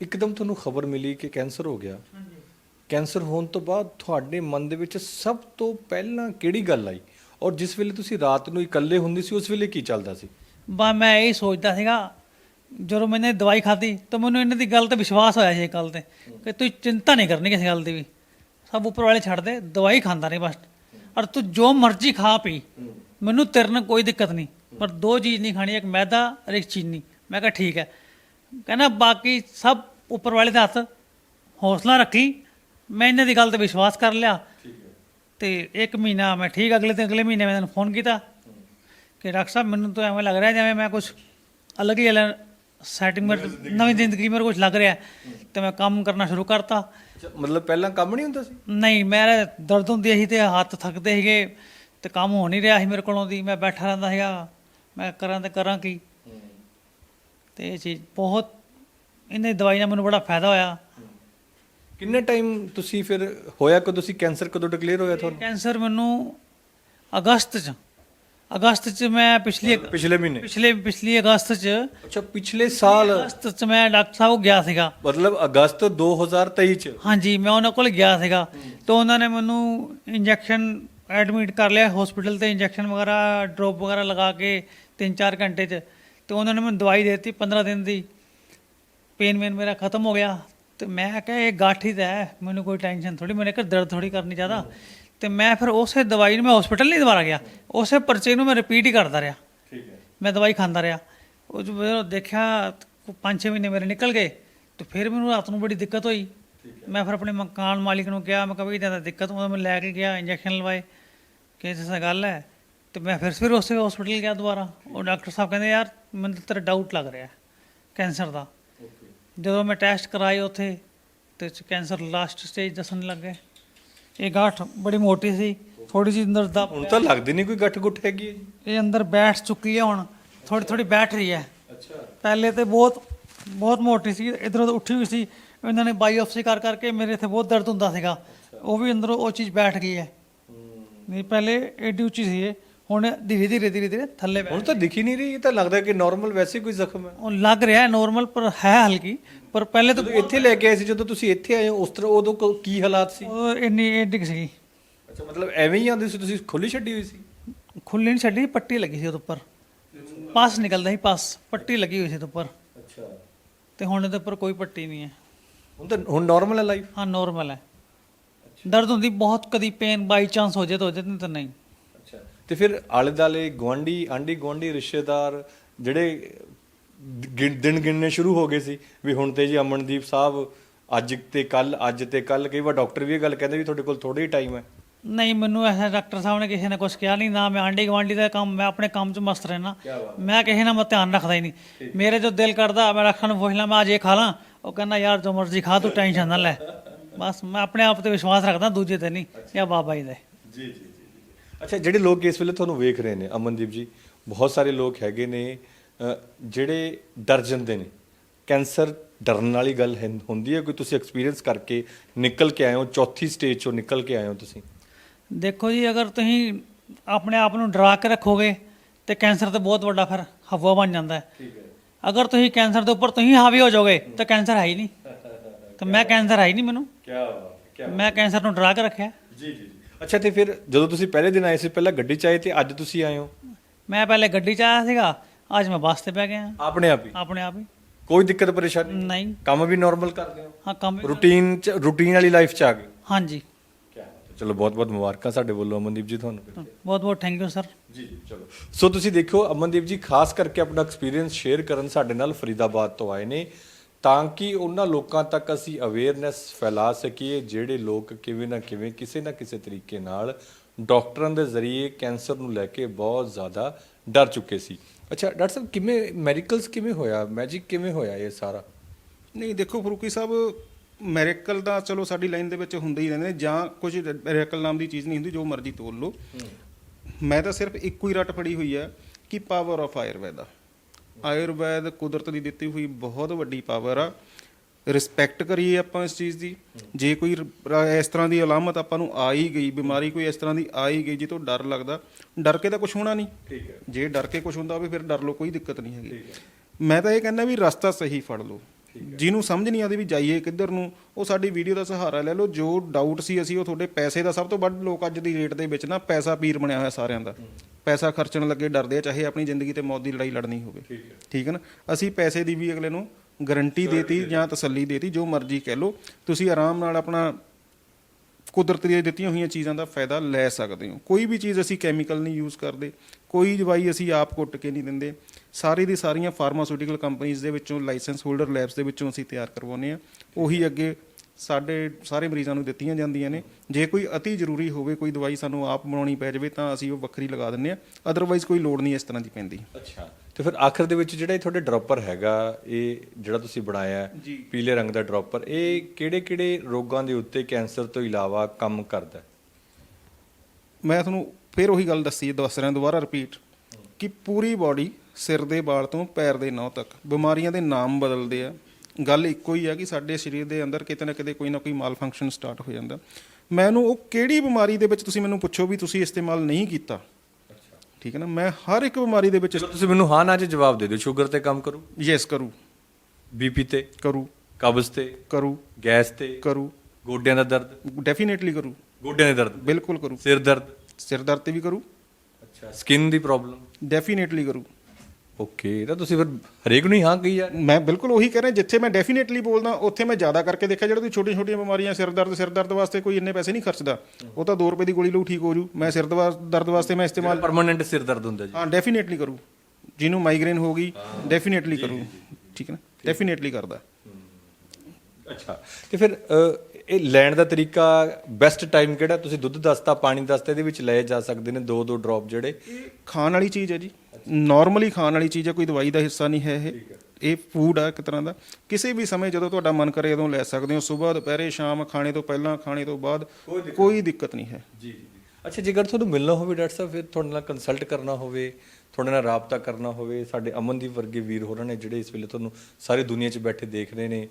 S1: ਇੱਕਦਮ ਤੁਹਾਨੂੰ ਖਬਰ ਮਿਲੀ ਕਿ ਕੈਂਸਰ ਹੋ ਗਿਆ ਕੈਂਸਰ ਹੋਣ ਤੋਂ ਬਾਅਦ ਤੁਹਾਡੇ ਮਨ ਦੇ ਵਿੱਚ ਸਭ ਤੋਂ ਪਹਿਲਾਂ ਕਿਹੜੀ ਗੱਲ ਆਈ? ਔਰ ਜਿਸ ਵੇਲੇ ਤੁਸੀਂ ਰਾਤ ਨੂੰ ਇਕੱਲੇ ਹੁੰਦੇ ਸੀ, ਉਸ ਵੇਲੇ ਕੀ ਚੱਲਦਾ ਸੀ?
S2: ਬਾ, ਮੈਂ ਇਹ ਸੋਚਦਾ ਸੀਗਾ, ਜਦੋਂ ਮੈਨੇ ਦਵਾਈ ਖਾਧੀ, ਤਾਂ ਮੈਨੂੰ ਇਹਨਾਂ ਦੀ ਗੱਲ ਤੇ ਵਿਸ਼ਵਾਸ ਹੋਇਆ ਸੀ ਇਹ ਗੱਲ ਤੇ, ਕਿ ਤੂੰ ਚਿੰਤਾ ਨਹੀਂ ਕਰਨੀ ਕਿਸੇ ਗੱਲ ਦੀ ਵੀ। ਸਭ ਉੱਪਰ ਵਾਲੇ ਛੱਡ ਦੇ, ਦਵਾਈ ਖਾਂਦਾ ਨਹੀਂ ਬਸ। ਔਰ ਤੂੰ ਜੋ ਮਰਜ਼ੀ ਖਾ ਪੀ, ਮੈਨੂੰ ਤੇਰੇ ਕੋਈ ਦਿੱਕਤ ਨਹੀਂ। ਪਰ ਦੋ ਚੀਜ਼ ਨਹੀਂ ਖਾਣੀ, ਇੱਕ ਮੈਦਾ, ਔਰ ਇੱਕ ਚੀਨੀ। ਮੈਂ ਕਿਹਾ ਠੀਕ ਹੈ। ਕਹਿੰਦਾ ਬਾਕੀ ਸਭ ਉੱਪਰ ਵਾਲੇ ਦੇ ਹੱਥ ਹੌਸਲਾ ਰੱਖੀ ਮੈਂ ਇਹਨਾਂ ਦੀ ਗੱਲ ਤੇ ਵਿਸ਼ਵਾਸ ਕਰ ਲਿਆ। ਤੇ ਇੱਕ ਮਹੀਨਾ ਮੈਂ ਠੀਕ ਅਗਲੇ ਤੇ ਅਗਲੇ ਮਹੀਨੇ ਮੈਂ ਇਹਨਾਂ ਨੂੰ ਫੋਨ ਕੀਤਾ ਕਿ ਡਾਕਟਰ ਸਾਹਿਬ ਮੈਨੂੰ ਤਾਂ ਐਵੇਂ ਲੱਗ ਰਿਹਾ ਜਿਵੇਂ ਮੈਂ ਕੁਝ ਅਲੱਗ ਹੀ ਸੈਟਿੰਗ ਮੇਰੇ ਨਵੀਂ ਜ਼ਿੰਦਗੀ ਮੇਰੇ ਕੁਝ ਲੱਗ ਰਿਹਾ। ਤੇ ਮੈਂ ਕੰਮ ਕਰਨਾ ਸ਼ੁਰੂ ਕਰਤਾ।
S1: ਮਤਲਬ ਪਹਿਲਾਂ ਕੰਮ ਨਹੀਂ ਹੁੰਦਾ ਸੀ?
S2: ਨਹੀਂ ਮੇਰੇ ਦਰਦ ਹੁੰਦੀ ਸੀ ਤੇ ਹੱਥ ਥੱਕਦੇ ਸੀਗੇ ਤੇ ਕੰਮ ਹੋ ਨਹੀਂ ਰਿਹਾ ਸੀ ਮੇਰੇ ਕੋਲੋਂ ਦੀ। ਮੈਂ ਬੈਠਾ ਰਹਿੰਦਾ ਸੀਗਾ। ਮੈਂ ਕਰਾਂ ਤੇ ਕਰਾਂ ਕੀ। ਤੇ ਇਹ ਚੀਜ਼ ਬਹੁਤ ਇਹਨੇ ਦਵਾਈ ਨਾਲ ਮੈਨੂੰ ਬੜਾ ਫਾਇਦਾ ਹੋਇਆ।
S1: ਕਿੰਨੇ ਟਾਈਮ ਤੁਸੀਂ ਫਿਰ ਹੋਇਆ ਕਦੋਂ ਤੁਸੀਂ ਕੈਂਸਰ ਕਦੋਂ ਡਿਕਲੇਅਰ ਹੋਇਆ ਤੁਹਾਨੂੰ?
S2: ਕੈਂਸਰ ਮੈਨੂੰ ਅਗਸਤ ਚ ਅਗਸਤ ਚ ਮੈਂ ਪਿਛਲੀ
S1: ਪਿਛਲੇ ਮਹੀਨੇ।
S2: ਪਿਛਲੇ ਪਿਛਲੀ ਅਗਸਤ ਚ।
S1: ਅੱਛਾ ਪਿਛਲੇ ਸਾਲ
S2: ਅਗਸਤ ਚ ਮੈਂ ਡਾਕਟਰ ਸਾਹਿਬ ਕੋਲ ਗਿਆ ਸੀਗਾ।
S1: ਮਤਲਬ ਅਗਸਤ 2023 ਚ।
S2: ਹਾਂਜੀ ਮੈਂ ਉਹਨਾਂ ਕੋਲ ਗਿਆ ਸੀਗਾ। ਤੇ ਉਹਨਾਂ ਨੇ ਮੈਨੂੰ ਇੰਜੈਕਸ਼ਨ ਐਡਮਿਟ ਕਰ ਲਿਆ ਹਸਪੀਟਲ ਤੇ ਇੰਜੈਕਸ਼ਨ ਵਗੈਰਾ ਡ੍ਰੌਪ ਵਗੈਰਾ ਲਗਾ ਕੇ 3-4 ਘੰਟੇ ਚ। ਤੇ ਉਹਨਾਂ ਨੇ ਮੈਨੂੰ ਦਵਾਈ ਦਿੱਤੀ 15 ਦਿਨ ਦੀ। ਪੇਨ ਮੇਨ ਮੇਰਾ ਖਤਮ ਹੋ ਗਿਆ। ਤੇ ਮੈਂ ਕਿਹਾ ਇਹ ਗਾਠੀ ਤਾਂ ਹੈ ਮੈਨੂੰ ਕੋਈ ਟੈਨਸ਼ਨ ਥੋੜੀ ਮੈਨੇ ਕਿਹਾ ਦਰਦ ਥੋੜੀ ਕਰਨੀ ਜ਼ਿਆਦਾ। ਤੇ ਮੈਂ ਫਿਰ ਉਸੇ ਦਵਾਈ ਨੂੰ ਮੈਂ ਹਸਪੀਟਲ ਨਹੀਂ ਦੁਬਾਰਾ ਗਿਆ ਉਸੇ ਪਰਚੇ ਨੂੰ ਮੈਂ ਰਿਪੀਟ ਹੀ ਕਰਦਾ ਰਿਹਾ।
S1: ਠੀਕ ਹੈ।
S2: ਮੈਂ ਦਵਾਈ ਖਾਂਦਾ ਰਿਹਾ। ਉਹ ਜਦੋਂ ਮੈਂ ਦੇਖਿਆ 5-6 ਮਹੀਨੇ ਮੇਰੇ ਨਿਕਲ ਗਏ ਤੇ ਫਿਰ ਮੈਨੂੰ ਰਾਤ ਨੂੰ ਬੜੀ ਦਿੱਕਤ ਹੋਈ। ਮੈਂ ਫਿਰ ਆਪਣੇ ਮਕਾਨ ਮਾਲਿਕ ਨੂੰ ਕਿਹਾ ਮੈਂ ਕਿਹਾ ਵੀ ਇਹਦਾ ਦਿੱਕਤ ਉਹ ਮੈਂ ਲੈ ਕੇ ਗਿਆ ਇੰਜੈਕਸ਼ਨ ਲਵਾਏ ਕਿ ਇਸ ਤਰ੍ਹਾਂ ਗੱਲ ਹੈ। ਤੇ ਮੈਂ ਫਿਰ ਫਿਰ ਉਸੇ ਹਸਪੀਟਲ ਗਿਆ ਦੁਬਾਰਾ। ਉਹ ਡਾਕਟਰ ਸਾਹਿਬ ਕਹਿੰਦੇ ਯਾਰ ਮੈਨੂੰ ਤੇਰਾ ਡਾਊਟ ਲੱਗ ਰਿਹਾ ਕੈਂਸਰ ਦਾ। ਜਦੋਂ ਮੈਂ ਟੈਸਟ ਕਰਾਏ ਉੱਥੇ ਤੇ ਕੈਂਸਰ ਲਾਸਟ ਸਟੇਜ ਦੱਸਣ ਲੱਗੇ। ਇਹ ਗਾਠ ਬੜੀ ਮੋਟੀ ਸੀ ਥੋੜੀ ਜਿਹੀ ਅੰਦਰ ਦਾ
S1: ਹੁਣ ਤਾਂ ਲੱਗਦੀ ਨਹੀਂ ਕੋਈ ਗੱਠ ਗੁੱਠ ਹੈਗੀ ਹੈ ਜੀ।
S2: ਇਹ ਅੰਦਰ ਬੈਠ ਚੁੱਕੀ ਹੈ ਹੁਣ ਥੋੜੀ ਥੋੜੀ ਬੈਠ ਰਹੀ ਹੈ।
S1: ਅੱਛਾ।
S2: ਪਹਿਲੇ ਤੇ ਬਹੁਤ ਬਹੁਤ ਮੋਟੀ ਸੀ ਇਧਰ ਉਧਰ ਉੱਠੀ ਹੋਈ ਸੀ ਇਹਨਾਂ ਨੇ ਬਾਇਓਪਸੀ ਕਰ ਕਰਕੇ ਮੇਰੇ ਇੱਥੇ ਬਹੁਤ ਦਰਦ ਹੁੰਦਾ ਸੀਗਾ। ਉਹ ਵੀ ਅੰਦਰੋਂ ਉਹ ਚੀਜ਼ ਬੈਠ ਗਈ ਹੈ। ਨਹੀਂ ਪਹਿਲੇ ਏਡੀ ਉੱਚੀ ਸੀ ਇਹ। ਹੁਣ ਧੀਰੇ ਧੀਰੇ ਧੀਰੇ ਧੀਰੇ ਥੱਲੇ
S1: ਹੁਣ ਤਾਂ ਦਿਖ ਹੀ ਨਹੀਂ ਰਹੀ ਇਹ ਤਾਂ ਲੱਗਦਾ ਕਿ ਨਾਰਮਲ ਵੈਸੇ ਕੋਈ ਜ਼ਖਮ ਹੈ।
S2: ਉਹ ਲੱਗ ਰਿਹਾ ਨੋਰਮਲ ਪਰ ਹੈ ਹਲਕੀ। ਪਰ ਪਹਿਲੇ ਤਾਂ
S1: ਜਦੋਂ ਇੱਥੇ ਲੈ ਕੇ ਆਏ ਸੀ ਜਦੋਂ ਤੁਸੀਂ ਇੱਥੇ ਆਏ ਹੋ ਉਸ ਤਰ੍ਹਾਂ ਉਦੋਂ ਕ- ਕੀ ਹਾਲਾਤ ਸੀ?
S2: ਉਹ ਇੰਨੀ ਏਡੀ ਸੀ
S1: ਅੱਛਾ ਮਤਲਬ ਐਵੇਂ ਹੀ ਆਉਂਦੇ ਸੀ ਤੁਸੀਂ ਖੁੱਲੀ ਛੱਡੀ ਹੋਈ ਸੀ?
S2: ਖੁੱਲੀ ਨਹੀਂ ਛੱਡੀ ਪੱਟੀ ਲੱਗੀ ਸੀ ਉਹਦੇ ਉੱਪਰ। ਪਾਸ ਨਿਕਲਦਾ ਸੀ ਪਾਸ। ਪੱਟੀ ਲੱਗੀ ਹੋਈ ਸੀ ਉਹਦੇ ਉੱਪਰ।
S1: ਅੱਛਾ।
S2: ਤੇ ਹੁਣ ਇਹਦੇ ਉੱਪਰ ਕੋਈ ਪੱਟੀ ਨਹੀਂ ਹੈ।
S1: ਹੁਣ ਤਾਂ ਹੁਣ ਨਾਰਮਲ ਹੈ ਲਾਈਫ
S2: ਹਾਂ ਨਾਰਮਲ ਹੈ। ਦਰਦ ਹੁੰਦੀ ਬਹੁਤ ਕਦੀ ਪੇਨ ਬਾਈ ਚਾਂਸ ਹੋ ਜਾਏ ਤਾਂ ਹੋ ਜਾਏ ਨਹੀਂ ਤਾਂ ਨਹੀਂ।
S1: ਤੇ ਫਿਰ ਆਲੇ ਦਾਲੇ ਗਵਾਂਢੀ ਆਂਢੀ ਗਵਾਂਢੀ ਰਿਸ਼ਤੇਦਾਰ ਜਿਹੜੇ ਗਿਣ- ਦਿਨ ਗਿਣਨੇ ਸ਼ੁਰੂ ਹੋ ਗਏ ਸੀ ਵੀ ਹੁਣ ਤੇ ਜੀ ਅਮਨਦੀਪ ਸਾਹਿਬ ਅੱਜ ਤੇ ਕੱਲ ਅੱਜ ਤੇ ਕੱਲ ਕਈ ਵਾਰ ਡਾਕਟਰ ਵੀ ਇਹ ਗੱਲ ਕਹਿੰਦੇ ਵੀ ਤੁਹਾਡੇ ਕੋਲ ਥੋੜਾ ਹੀ ਟਾਈਮ ਹੈ।
S2: ਨਹੀਂ ਮੈਨੂੰ ਐਸਾ ਡਾਕਟਰ ਸਾਹਿਬ ਨੇ ਕਿਸੇ ਨੇ ਕੁਝ ਕਿਹਾ ਨਹੀਂ ਨਾ ਮੈਂ ਆਂਢੀ ਗੁਆਂਢੀ ਦਾ ਕੰਮ ਮੈਂ ਆਪਣੇ ਕੰਮ 'ਚ ਮਸਤ ਰਹਿਣਾ ਮੈਂ ਕਿਸੇ ਨਾਲ ਮੈਂ ਧਿਆਨ ਰੱਖਦਾ ਹੀ ਨਹੀਂ। ਮੇਰੇ ਜੋ ਦਿਲ ਕਰਦਾ ਮੈਂ ਰੱਖਣ ਨੂੰ ਪੁੱਛ ਲਾਂ ਮੈਂ ਅੱਜ ਇਹ ਖਾ ਲਾਂ। ਉਹ ਕਹਿੰਦਾ ਯਾਰ ਜੋ ਮਰਜ਼ੀ ਖਾ ਤੂੰ ਟੈਨਸ਼ਨ ਨਾ ਲੈ। ਬਸ ਮੈਂ ਆਪਣੇ ਆਪ ਤੇ ਵਿਸ਼ਵਾਸ ਰੱਖਦਾ ਦੂਜੇ ਤੇ ਨਹੀਂ। ਜਾਂ ਬਾਬਾ ਜੀ ਦੇ।
S1: ਜੀ ਜੀ। ਅੱਛਾ ਜਿਹੜੇ ਲੋਕ ਇਸ ਵੇਲੇ ਤੁਹਾਨੂੰ ਵੇਖ ਰਹੇ ਨੇ ਅਮਨਦੀਪ ਜੀ ਬਹੁਤ ਸਾਰੇ ਲੋਕ ਹੈਗੇ ਨੇ ਅ, ਜਿਹੜੇ ਡਰ ਜਾਂਦੇ ਨੇ। ਕੈਂਸਰ ਡਰਨ ਵਾਲੀ ਗੱਲ ਹੈ- ਹੁੰਦੀ ਹੈ ਕੋਈ ਤੁਸੀਂ ਐਕਸਪੀਰੀਅੰਸ ਕਰਕੇ ਨਿਕਲ ਕੇ ਆਏ ਹੋ ਚੌਥੀ ਸਟੇਜ ਚੋਂ ਨਿਕਲ ਕੇ ਆਏ ਹੋ ਤੁਸੀਂ?
S2: ਦੇਖੋ ਜੀ ਅਗਰ ਤੁਸੀਂ ਆਪਣੇ ਆਪ ਨੂੰ ਡਰਾ ਕੇ ਰੱਖੋਗੇ ਤੇ ਕੈਂਸਰ ਤੇ ਬਹੁਤ ਵੱਡਾ ਫਿਰ ਹਵਾ ਬਣ ਜਾਂਦਾ ਹੈ। ਅਗਰ ਤੁਸੀਂ ਕੈਂਸਰ ਦੇ ਉੱਪਰ ਤੁਸੀਂ ਹਾਵੀ ਹੋ ਜਾਓਗੇ ਤਾਂ ਕੈਂਸਰ ਹੈ ਹੀ ਨਹੀਂ। ਤਾਂ ਮੈਂ ਕੈਂਸਰ ਹੈ ਹੀ ਨਹੀਂ ਮੈਨੂੰ।
S1: ਕੀ ਬਾਤ
S2: ਮੈਂ ਕੈਂਸਰ ਨੂੰ ਡਰਾ ਕੇ ਰੱਖਿਆ।
S1: ਜੀ ਜੀ ਜੀ। ਅੱਛਾ ਤੇ ਫਿਰ ਜਦੋਂ ਤੁਸੀਂ ਪਹਿਲੇ ਦਿਨ ਆਏ ਸੀ ਪਹਿਲਾਂ ਗੱਡੀ 'ਚ ਆਏ ਤੇ ਅੱਜ ਤੁਸੀਂ ਆਏ ਹੋ?
S2: ਮੈਂ ਪਹਿਲੇ ਗੱਡੀ 'ਚ ਆਇਆ ਸੀਗਾ ਅੱਜ ਮੈਂ ਬੱਸ ਤੇ ਬਹਿ ਗਿਆ।
S1: ਆਪਣੇ ਆਪ ਹੀ?
S2: ਆਪਣੇ ਆਪ ਹੀ।
S1: ਕੋਈ ਦਿੱਕਤ ਪਰੇਸ਼ਾਨੀ?
S2: ਨਹੀਂ।
S1: ਕੰਮ ਵੀ ਨਾਰਮਲ ਕਰਦੇ ਹੋ?
S2: ਹਾਂ ਕੰਮ
S1: ਰੂਟੀਨ ਚ ਰੂਟੀਨ ਵਾਲੀ ਲਾਈਫ ਚ ਆ ਗਏ?
S2: ਹਾਂਜੀ।
S1: ਚਲੋ ਬਹੁਤ ਬਹੁਤ ਮੁਬਾਰਕਾਂ ਸਾਡੇ ਵੱਲੋਂ ਅਮਨਦੀਪ ਜੀ ਤੁਹਾਨੂੰ ਫਿਰ।
S2: ਬਹੁਤ ਬਹੁਤ ਥੈਂਕ ਯੂ ਸਰ
S1: ਜੀ ਜੀ ਚਲੋ। ਸੋ ਤੁਸੀਂ ਦੇਖੋ ਅਮਨਦੀਪ ਜੀ ਖਾਸ ਕਰਕੇ ਆਪਣਾ ਐਕਸਪੀਰੀਅੰਸ ਸ਼ੇਅਰ ਕਰਨ ਸਾਡੇ ਨਾਲ ਫਰੀਦਾਬਾਦ ਤੋਂ ਆਏ ਨੇ। ਤਾਂ ਕਿ ਉਹਨਾਂ ਲੋਕਾਂ ਤੱਕ ਅਸੀਂ ਅਵੇਅਰਨੈਸ ਫੈਲਾ ਸਕੀਏ ਜਿਹੜੇ ਲੋਕ ਕਿਵੇਂ ਨਾ ਕਿਵੇਂ ਕਿਸੇ ਨਾ ਕਿਸੇ ਤਰੀਕੇ ਨਾਲ ਡਾਕਟਰਾਂ ਦੇ ਜ਼ਰੀਏ ਕੈਂਸਰ ਨੂੰ ਲੈ ਕੇ ਬਹੁਤ ਜ਼ਿਆਦਾ ਡਰ ਚੁੱਕੇ ਸੀ। ਅੱਛਾ ਡਾਕਟਰ ਸਾਹਿਬ ਕਿਵੇਂ ਮੈਡੀਕਲਸ ਕਿਵੇਂ ਹੋਇਆ? ਮੈਜਿਕ ਕਿਵੇਂ ਹੋਇਆ ਇਹ ਸਾਰਾ?
S3: ਨਹੀਂ ਦੇਖੋ ਫਰੂਕੀ ਸਾਹਿਬ ਮੈਰੀਕਲ ਦਾ ਚਲੋ ਸਾਡੀ ਲਾਈਨ ਦੇ ਵਿੱਚ ਹੁੰਦੇ ਹੀ ਰਹਿੰਦੇ ਨੇ ਜਾਂ ਕੁਝ ਮੈਰੀਕਲ ਨਾਮ ਦੀ ਚੀਜ਼ ਨਹੀਂ ਹੁੰਦੀ ਜੋ ਮਰਜ਼ੀ ਤੋਲ ਲਓ। ਮੈਂ ਤਾਂ ਸਿਰਫ ਇੱਕੋ ਹੀ ਰੱਟ ਫੜੀ ਹੋਈ ਹੈ ਕਿ ਪਾਵਰ ਆਫ ਆਯੁਰਵੈਦਾ ਆਯੁਰਵੈਦ ਕੁਦਰਤ ਦੀ ਦਿੱਤੀ ਹੋਈ ਬਹੁਤ ਵੱਡੀ ਪਾਵਰ ਆ। ਰਿਸਪੈਕਟ ਕਰੀਏ ਆਪਾਂ ਇਸ ਚੀਜ਼ ਦੀ। ਜੇ ਕੋਈ ਇਸ ਤਰ੍ਹਾਂ ਦੀ ਅਲਾਮਤ ਆਪਾਂ ਨੂੰ ਆ ਹੀ ਗਈ ਬਿਮਾਰੀ ਕੋਈ ਇਸ ਤਰ੍ਹਾਂ ਦੀ ਆ ਹੀ ਗਈ ਜਿੱਤੋਂ ਡਰ ਲੱਗਦਾ ਡਰ ਕੇ ਤਾਂ ਕੁਝ ਹੋਣਾ ਨਹੀਂ।
S1: ਠੀਕ ਹੈ।
S3: ਜੇ ਡਰ ਕੇ ਕੁਝ ਹੁੰਦਾ ਹੋਵੇ ਫਿਰ ਡਰ ਲਓ ਕੋਈ ਦਿੱਕਤ ਨਹੀਂ ਹੈਗੀ। ਮੈਂ ਤਾਂ ਇਹ ਕਹਿੰਦਾ ਵੀ ਰਸਤਾ ਸਹੀ ਫੜ ਲਓ। ਜਿਹਨੂੰ ਸਮਝ ਨਹੀਂ ਆਉਂਦੀ ਵੀ ਜਾਈਏ ਕਿੱਧਰ ਨੂੰ ਉਹ ਸਾਡੀ ਵੀਡੀਓ ਦਾ ਸਹਾਰਾ ਲੈ ਲਓ। ਜੋ ਡਾਊਟ ਸੀ ਅਸੀਂ ਉਹ ਤੁਹਾਡੇ ਪੈਸੇ ਦਾ ਸਭ ਤੋਂ ਵੱਧ ਲੋਕ ਅੱਜ ਦੀ ਰੇਟ ਦੇ ਵਿੱਚ ਨਾ ਪੈਸਾ ਪੀਰ ਬਣਿਆ ਹੋਇਆ ਸਾਰਿਆਂ ਦਾ। ਪੈਸਾ ਖਰਚਣ ਲੱਗੇ ਡਰਦੇ ਆ ਚਾਹੇ ਆਪਣੀ ਜ਼ਿੰਦਗੀ ਤੇ ਮੌਤ ਦੀ ਲੜਾਈ ਲੜਨੀ ਹੋਵੇ। ਠੀਕ ਹੈ। ਨਾ? ਅਸੀਂ ਪੈਸੇ ਦੀ ਵੀ ਅਗਲੇ ਨੂੰ ਗਾਰੰਟੀ ਦੇਤੀ ਜਾਂ ਤਸੱਲੀ ਦੇਤੀ ਜੋ ਮਰਜ਼ੀ ਕਹਿ ਲਓ। ਤੁਸੀਂ ਆਰਾਮ ਨਾਲ ਆਪਣਾ ਕੁਦਰਤ ਦੀਆਂ ਦਿੱਤੀਆਂ ਹੋਈਆਂ ਚੀਜ਼ਾਂ ਦਾ ਫਾਇਦਾ ਲੈ ਸਕਦੇ ਹੋ। ਕੋਈ ਵੀ ਚੀਜ਼ ਅਸੀਂ ਕੈਮੀਕਲ ਨਹੀਂ ਯੂਜ਼ ਕਰਦੇ। ਕੋਈ ਦਵਾਈ ਅਸੀਂ ਆਪ ਕੁੱਟ ਕੇ ਨਹੀਂ ਦਿੰਦੇ। ਸਾਰੀ ਦੀ ਸਾਰੀਆਂ ਫਾਰਮਾਸਿਊਟੀਕਲ ਕੰਪਨੀਆਂ ਦੇ ਵਿੱਚੋਂ ਲਾਇਸੈਂਸ ਹੋਲਡਰ ਲੈਬਸ ਦੇ ਵਿੱਚੋਂ ਅਸੀਂ ਤਿਆਰ ਕਰਵਾਉਂਦੇ ਆ ਉਹੀ ਅੱਗੇ ਸਾਡੇ ਸਾਰੇ ਮਰੀਜ਼ਾਂ ਨੂੰ ਦਿੱਤੀਆਂ ਜਾਂਦੀਆਂ ਨੇ। ਜੇ ਕੋਈ ਅਤੀ ਜ਼ਰੂਰੀ ਹੋਵੇ ਕੋਈ ਦਵਾਈ ਸਾਨੂੰ ਆਪ ਬਣਾਉਣੀ ਪੈ ਜਾਵੇ ਤਾਂ ਅਸੀਂ ਉਹ ਵੱਖਰੀ ਲਗਾ ਦਿੰਦੇ ਆ ਅਦਰਵਾਈਜ਼ ਕੋਈ ਲੋੜ ਨਹੀਂ ਇਸ ਤਰ੍ਹਾਂ ਦੀ ਪੈਂਦੀ।
S1: ਅੱਛਾ। ਤੇ ਫਿਰ ਆਖਰ ਦੇ ਵਿੱਚ ਜਿਹੜਾ ਇਹ ਤੁਹਾਡੇ ਡ੍ਰੌਪਰ ਹੈਗਾ ਇਹ ਜਿਹੜਾ ਤੁਸੀਂ ਬਣਾਇਆ ਪੀਲੇ ਰੰਗ ਦਾ ਡ੍ਰੌਪਰ ਇਹ ਕਿਹੜੇ-ਕਿਹੜੇ ਰੋਗਾਂ ਦੇ ਉੱਤੇ ਕੈਂਸਰ ਤੋਂ ਇਲਾਵਾ ਕੰਮ ਕਰਦਾ?
S3: ਮੈਂ ਤੁਹਾਨੂੰ ਫਿਰ ਉਹੀ ਗੱਲ ਦੱਸੀ ਦੱਸ ਰਿਹਾ ਦੁਬਾਰਾ ਰਿਪੀਟ ਕਿ ਪੂਰੀ ਬਾਡੀ ਸਿਰ ਦੇ ਵਾਲ ਤੋਂ ਪੈਰ ਦੇ ਨਹੁੰ ਤੱਕ ਬਿਮਾਰੀਆਂ ਦੇ ਨਾਮ ਬਦਲਦੇ ਆ। ਗੱਲ ਇੱਕੋ ਹੀ ਆ ਕਿ ਸਾਡੇ ਸਰੀਰ ਦੇ ਅੰਦਰ ਕਿਤੇ ਨਾ ਕਿਤੇ ਕੋਈ ਨਾ ਕੋਈ ਮਾਲ ਫੰਕਸ਼ਨ ਸਟਾਰਟ ਹੋ ਜਾਂਦਾ। ਮੈਨੂੰ ਉਹ ਕਿਹੜੀ ਬਿਮਾਰੀ ਦੇ ਵਿੱਚ ਤੁਸੀਂ ਮੈਨੂੰ ਪੁੱਛੋ ਵੀ ਤੁਸੀਂ ਇਸਤੇਮਾਲ ਨਹੀਂ ਕੀਤਾ? ਠੀਕ ਹੈ ਨਾ? ਮੈਂ ਹਰ ਇੱਕ ਬਿਮਾਰੀ ਦੇ ਵਿੱਚ
S1: ਤੁਸੀਂ ਮੈਨੂੰ ਹਾਂ ਨਾ ਚ ਜਵਾਬ ਦੇ ਦਿਓ। ਸ਼ੂਗਰ ਤੇ ਕੰਮ ਕਰੂ?
S3: ਯੈਸ ਕਰੂ।
S1: ਬੀਪੀ ਤੇ?
S3: ਕਰੂ।
S1: ਕਬਜ਼ ਤੇ?
S3: ਕਰੂ।
S1: ਗੈਸ ਤੇ?
S3: ਕਰੂ।
S1: ਗੋਡਿਆਂ ਦਾ ਦਰਦ?
S3: ਡੈਫੀਨੇਟਲੀ ਕਰੂ।
S1: ਗੋਡਿਆਂ ਦੇ ਦਰਦ?
S3: ਬਿਲਕੁਲ ਕਰੂ।
S1: ਸਿਰ ਦਰਦ?
S3: ਸਿਰ ਦਰਦ ਤੇ ਵੀ ਕਰੂ।
S1: ਅੱਛਾ ਸਕਿਨ ਦੀ ਪ੍ਰੋਬਲਮ
S3: ਡੈਫੀਨੇਟਲੀ ਕਰੂ।
S1: ਓਕੇ ਤਾਂ ਤੁਸੀਂ ਫਿਰ ਹਰੇਕ ਨੂੰ ਹੀ ਹਾਂ ਕਹੀ ਯਾਰ।
S3: ਮੈਂ ਬਿਲਕੁਲ ਉਹੀ ਕਹਿ ਰਿਹਾ ਜਿੱਥੇ ਮੈਂ ਡੈਫੀਨੇਟਲੀ ਬੋਲਦਾ ਉੱਥੇ ਮੈਂ ਜ਼ਿਆਦਾ ਕਰਕੇ ਦੇਖਿਆ ਜਿਹੜੇ ਤੁਸੀਂ ਛੋਟੀਆਂ ਛੋਟੀਆਂ ਬਿਮਾਰੀਆਂ ਸਿਰ ਦਰਦ ਸਿਰ ਦਰਦ ਵਾਸਤੇ ਕੋਈ ਇੰਨੇ ਪੈਸੇ ਨਹੀਂ ਖਰਚਦਾ। ਉਹ ਤਾਂ 2 ਰੁਪਏ ਦੀ ਗੋਲੀ ਲਊ ਠੀਕ ਹੋ ਜੂ। ਮੈਂ ਸਿਰ ਦਰਦ ਵਾਸਤੇ ਮੈਂ ਇਸਤੇਮਾਲ
S1: ਪਰਮਨੈਂਟ ਸਿਰ ਦਰਦ ਹੁੰਦਾ ਜੀ।
S3: ਹਾਂ ਡੈਫੀਨੇਟਲੀ ਕਰੂ। ਜਿਹਨੂੰ ਮਾਈਗ੍ਰੇਨ ਹੋ ਗਈ ਡੈਫੀਨੇਟਲੀ ਕਰੂ। ਠੀਕ ਹੈ ਨਾ? ਡੈਫੀਨੇਟਲੀ ਕਰਦਾ।
S1: ਅੱਛਾ ਤੇ ਫਿਰ ਇਹ ਲੈਣ ਦਾ ਤਰੀਕਾ ਬੈਸਟ ਟਾਈਮ ਕਿਹੜਾ? ਤੁਸੀਂ ਦੁੱਧ ਦੱਸਤਾ ਪਾਣੀ ਦੱਸਤਾ ਇਹਦੇ ਵਿੱਚ ਲਏ ਜਾ ਸਕਦੇ ਨੇ ਦੋ ਦੋ ਡ੍ਰੌਪ ਜਿਹੜੇ
S3: ਖਾਣ ਵਾਲੀ ਚੀਜ਼ ਹੈ ਜੀ। ਨਾਰਮਲੀ ਖਾਣ ਵਾਲੀ ਚੀਜ਼ ਹੈ ਕੋਈ ਦਵਾਈ ਦਾ ਹਿੱਸਾ ਨਹੀਂ ਹੈ ਇਹ। ਇਹ ਫੂਡ ਆ ਇੱਕ ਤਰ੍ਹਾਂ ਦਾ। ਕਿਸੇ ਵੀ ਸਮੇਂ ਜਦੋਂ ਤੁਹਾਡਾ ਮਨ ਕਰੇ ਉਦੋਂ ਲੈ ਸਕਦੇ ਹੋ। ਸਵੇਰ ਦੁਪਹਿਰੇ ਸ਼ਾਮ ਖਾਣੇ ਤੋਂ ਪਹਿਲਾਂ ਖਾਣੇ ਤੋਂ ਬਾਅਦ ਕੋਈ ਦਿੱਕਤ ਨਹੀਂ। ਹੈ।
S1: ਜੀ ਜੀ ਅੱਛਾ ਜੇਕਰ ਤੁਹਾਨੂੰ ਮਿਲਣਾ ਹੋਵੇ ਡਾਕਟਰ ਸਾਹਿਬ ਫਿਰ ਤੁਹਾਡੇ ਨਾਲ ਕੰਸਲਟ ਕਰਨਾ ਹੋਵੇ ਤੁਹਾਡੇ ਨਾਲ ਰਾਬਤਾ ਕਰਨਾ ਹੋਵੇ ਸਾਡੇ ਅਮਨਦੀਪ ਵਰਗੇ ਵੀਰ ਹੋਰਾਂ ਨੇ ਜਿਹੜੇ ਇਸ ਵੇਲੇ ਤੁਹਾਨੂੰ ਸਾਰੀ ਦੁਨੀਆ 'ਚ ਬੈਠੇ ਦੇਖ ਰਹੇ ਨੇ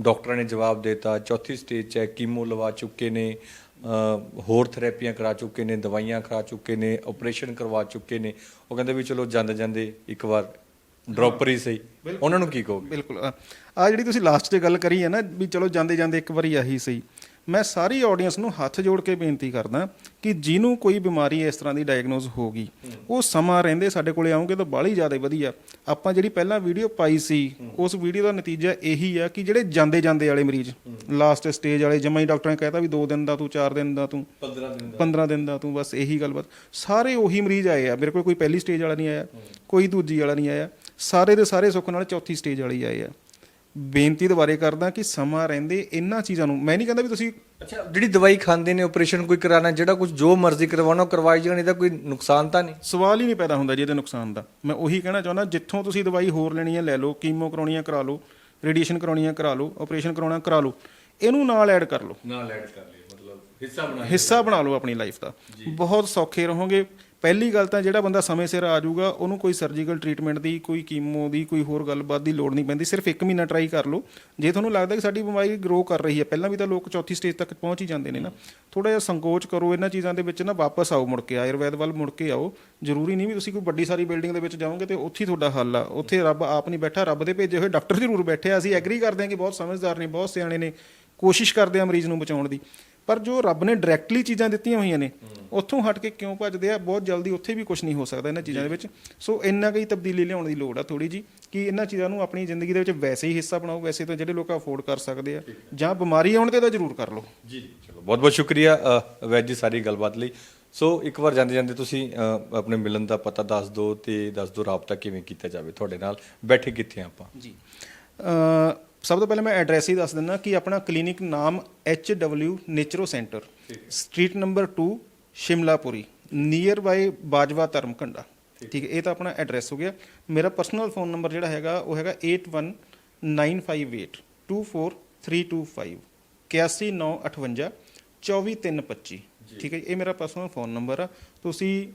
S1: ਡਾਕਟਰਾਂ ਨੇ ਜਵਾਬ ਦਿੱਤਾ ਚੌਥੀ ਸਟੇਜ 'ਚ ਹੈ ਕੀਮੋ ਲਵਾ ਚੁੱਕੇ ਨੇ ਹੋਰ ਥੈਰੇਪੀਆਂ ਕਰਾ ਚੁੱਕੇ ਨੇ ਦਵਾਈਆਂ ਖਾ ਚੁੱਕੇ ਨੇ ਆਪਰੇਸ਼ਨ ਕਰਵਾ ਚੁੱਕੇ ਨੇ। ਉਹ ਕਹਿੰਦੇ ਵੀ ਚਲੋ ਜਾਂਦੇ ਜਾਂਦੇ ਇੱਕ ਵਾਰ ਡ੍ਰੌਪਰ ਹੀ ਸਹੀ। ਉਹਨਾਂ ਨੂੰ ਕੀ ਕਹੋਗੇ?
S3: ਬਿਲਕੁਲ ਆ ਜਿਹੜੀ ਤੁਸੀਂ ਲਾਸਟ 'ਤੇ ਗੱਲ ਕਰੀ ਹੈ ਨਾ ਵੀ ਚਲੋ ਜਾਂਦੇ ਜਾਂਦੇ ਇੱਕ ਵਾਰੀ ਆਹੀ ਸਹੀ। ਮੈਂ ਸਾਰੀ ਆਡੀਅנס ਨੂੰ ਹੱਥ ਜੋੜ ਕੇ ਬੇਨਤੀ ਕਰਦਾ ਕਿ ਜਿਹਨੂੰ ਕੋਈ ਬਿਮਾਰੀ ਇਸ ਤਰ੍ਹਾਂ ਦੀ ਡਾਇਗਨੋਸ ਹੋ ਗਈ ਉਹ ਸਮਾਂ ਰਹਿੰਦੇ ਸਾਡੇ ਕੋਲੇ ਆਉਂਗੇ ਤਾਂ ਬਾਹਲੀ ਜ਼ਿਆਦਾ ਵਧੀਆ। ਆਪਾਂ ਜਿਹੜੀ ਪਹਿਲਾਂ ਵੀਡੀਓ ਪਾਈ ਸੀ ਉਸ ਵੀਡੀਓ ਦਾ ਨਤੀਜਾ ਇਹੀ ਆ ਕਿ ਜਿਹੜੇ ਜਾਂਦੇ ਜਾਂਦੇ ਵਾਲੇ ਮਰੀਜ਼ ਲਾਸਟ ਸਟੇਜ ਵਾਲੇ ਜਮਾਂ ਹੀ ਡਾਕਟਰਾਂ ਨੇ ਕਹਿਤਾ ਵੀ 2 ਦਿਨ ਦਾ ਤੂੰ 4 ਦਿਨ ਦਾ ਤੂੰ
S1: 15 ਦਿਨ
S3: 15 ਦਿਨ ਦਾ ਤੂੰ ਬਸ ਇਹੀ ਗੱਲਬਾਤ ਸਾਰੇ ਉਹੀ ਮਰੀਜ਼ ਆਏ ਆ। ਮੇਰੇ ਕੋਲ ਕੋਈ ਪਹਿਲੀ ਸਟੇਜ ਵਾਲਾ ਨਹੀਂ ਆਇਆ ਕੋਈ ਦੂਜੀ ਵਾਲਾ ਨਹੀਂ ਆਇਆ। ਸਾਰੇ ਦੇ ਸਾਰੇ ਸੁੱਖ ਨਾਲ ਚੌਥੀ ਸਟੇਜ ਵਾਲੇ ਆਏ ਆ। ਬੇਨਤੀ ਦੁਬਾਰੇ ਕਰਦਾ ਕਿ ਸਮਾਂ ਰਹਿੰਦੇ ਇਹਨਾਂ ਚੀਜ਼ਾਂ ਨੂੰ। ਮੈਂ ਨਹੀਂ ਕਹਿੰਦਾ ਵੀ ਤੁਸੀਂ
S1: ਅੱਛਾ ਜਿਹੜੀ ਦਵਾਈ ਖਾਂਦੇ ਨੇ ਆਪਰੇਸ਼ਨ ਕੋਈ ਕਰਾਣਾ ਜਿਹੜਾ ਕੁਝ ਜੋ ਮਰਜ਼ੀ ਕਰਵਾਉਣਾ ਕਰਵਾਈ ਜਾਣ ਇਹਦਾ ਕੋਈ ਨੁਕਸਾਨ ਤਾਂ ਨਹੀਂ?
S3: ਸਵਾਲ ਹੀ ਨਹੀਂ ਪੈਦਾ ਹੁੰਦਾ ਜੀ ਇਹਦੇ ਨੁਕਸਾਨ ਦਾ। ਮੈਂ ਉਹੀ ਕਹਿਣਾ ਚਾਹੁੰਦਾ ਜਿੱਥੋਂ ਤੁਸੀਂ ਦਵਾਈ ਹੋਰ ਲੈਣੀ ਹੈ ਲੈ ਲਓ ਕੀਮੋ ਕਰਾਉਣੀ ਹੈ ਕਰਾ ਲਓ ਰੇਡੀਏਸ਼ਨ ਕਰਾਉਣੀ ਹੈ ਕਰਾ ਲਓ ਆਪਰੇਸ਼ਨ ਕਰਾਉਣਾ ਕਰਾ ਲਓ ਇਹਨੂੰ ਨਾਲ ਐਡ ਕਰ ਲਓ।
S1: ਨਾਲ ਐਡ ਕਰ ਲਈ ਮਤਲਬ ਹਿੱਸਾ ਬਣਾ
S3: ਹਿੱਸਾ ਬਣਾ ਲਓ ਆਪਣੀ ਲਾਈਫ ਦਾ। ਬਹੁਤ ਸੌਖੇ ਰਹੋਗੇ। ਪਹਿਲੀ ਗੱਲ ਤਾਂ ਜਿਹੜਾ ਬੰਦਾ ਸਮੇਂ ਸਿਰ ਆ ਜਾਊਗਾ, ਉਹਨੂੰ ਕੋਈ ਸਰਜੀਕਲ ਟ੍ਰੀਟਮੈਂਟ ਦੀ, ਕੋਈ ਕੀਮੋ ਦੀ, ਕੋਈ ਹੋਰ ਗੱਲਬਾਤ ਦੀ ਲੋੜ ਨਹੀਂ ਪੈਂਦੀ, ਸਿਰਫ 1 ਮਹੀਨਾ ਟਰਾਈ ਕਰ ਲਓ। ਜੇ ਤੁਹਾਨੂੰ ਲੱਗਦਾ ਕਿ ਸਾਡੀ ਬਿਮਾਰੀ ਗਰੋ ਕਰ ਰਹੀ ਹੈ, ਪਹਿਲਾਂ ਵੀ ਤਾਂ ਲੋਕ ਚੌਥੀ ਸਟੇਜ ਤੱਕ ਪਹੁੰਚ ਹੀ ਜਾਂਦੇ ਨੇ ਨਾ। ਥੋੜਾ ਜਿਹਾ ਸੰਕੋਚ ਕਰੋ ਇਹਨਾਂ ਚੀਜ਼ਾਂ ਦੇ ਵਿੱਚ ਨਾ, ਵਾਪਸ ਆਓ ਮੁੜ ਕੇ, ਆਯੁਰਵੈਦ ਵੱਲ ਮੁੜ ਕੇ ਆਓ। ਜ਼ਰੂਰੀ ਨਹੀਂ ਵੀ ਤੁਸੀਂ ਕੋਈ ਵੱਡੀ ਸਾਰੀ ਬਿਲਡਿੰਗ ਦੇ ਵਿੱਚ ਜਾਓਗੇ ਤੇ ਉੱਥੇ ਹੀ ਤੁਹਾਡਾ ਹੱਲ ਆ। ਉੱਥੇ ਰੱਬ ਆਪ ਨਹੀਂ ਬੈਠਾ, ਰੱਬ ਦੇ ਭੇਜੇ ਹੋਏ ਡਾਕਟਰ ਜ਼ਰੂਰ ਬੈਠੇ ਆ। ਅਸੀਂ ਐਗਰੀ ਕਰਦੇ ਹਾਂ ਕਿ ਬਹੁਤ ਸਮਝਦਾਰ ਨੇ, ਬਹੁਤ ਸਿਆਣੇ ਨੇ। ਕੋਸ਼ਿਸ਼ ਕਰਦੇ ਆ ਮਰੀਜ਼ ਨੂੰ ਬਚਾਉਣ ਦੀ। ਪਰ ਜੋ ਰੱਬ ਨੇ ਡਾਇਰੈਕਟਲੀ ਚੀਜ਼ਾਂ ਦਿੱਤੀਆਂ ਹੋਈਆਂ ਨੇ ਉੱਥੋਂ ਹਟ ਕੇ ਕਿਉਂ ਭੱਜਦੇ ਆ? ਬਹੁਤ ਜਲਦੀ ਉੱਥੇ ਵੀ ਕੁਝ ਨਹੀਂ ਹੋ ਸਕਦਾ ਇਹਨਾਂ ਚੀਜ਼ਾਂ ਦੇ ਵਿੱਚ। ਸੋ ਇੰਨਾ ਕੁ ਹੀ ਤਬਦੀਲੀ ਲਿਆਉਣ ਦੀ ਲੋੜ ਆ ਥੋੜੀ ਜੀ ਕਿ ਇਹਨਾਂ ਚੀਜ਼ਾਂ ਨੂੰ ਆਪਣੀ ਜ਼ਿੰਦਗੀ ਦੇ ਵਿੱਚ ਵੈਸੇ ਹੀ ਹਿੱਸਾ ਬਣਾਓ ਵੈਸੇ ਤਾਂ ਜਿਹੜੇ ਲੋਕ ਅਫੋਰਡ ਕਰ ਸਕਦੇ ਆ ਜਾਂ ਬਿਮਾਰੀ ਆਉਣ ਤੇ ਤਾਂ ਜ਼ਰੂਰ ਕਰ ਲਓ।
S1: ਜੀ ਚਲੋ ਬਹੁਤ ਬਹੁਤ ਸ਼ੁਕਰੀਆ ਵੈਦ ਜੀ ਸਾਰੀ ਗੱਲਬਾਤ ਲਈ। ਸੋ ਇੱਕ ਵਾਰ ਜਾਂਦੇ ਜਾਂਦੇ ਤੁਸੀਂ ਆਪਣੇ ਮਿਲਣ ਦਾ ਪਤਾ ਦੱਸ ਦਿਓ ਤੇ ਦੱਸ ਦਿਓ ਰਾਬਤਾ ਕਿਵੇਂ ਕੀਤਾ ਜਾਵੇ ਤੁਹਾਡੇ ਨਾਲ। ਬੈਠੇ ਕਿੱਥੇ ਆਪਾਂ?
S3: ਜੀ। ਅ ਸਭ ਤੋਂ ਪਹਿਲਾਂ ਮੈਂ ਐਡਰੈਸ ਹੀ ਦੱਸ ਦਿੰਦਾ ਕਿ ਆਪਣਾ ਕਲੀਨਿਕ ਨਾਮ HW naturo centre street number 2 Shimlapuri near ਬਾਈ ਬਾਜਵਾ ਧਰਮਕੰਡਾ ਠੀਕ ਹੈ। ਇਹ ਤਾਂ ਆਪਣਾ ਐਡਰੈਸ ਹੋ ਗਿਆ। ਮੇਰਾ ਪਰਸਨਲ ਫੋਨ ਨੰਬਰ ਜਿਹੜਾ ਹੈਗਾ ਉਹ ਹੈਗਾ 8195824325 81958 24325 ਠੀਕ ਹੈ ਇਹ ਮੇਰਾ ਪਰਸਨਲ ਫੋਨ ਨੰਬਰ ਆ। ਤੁਸੀਂ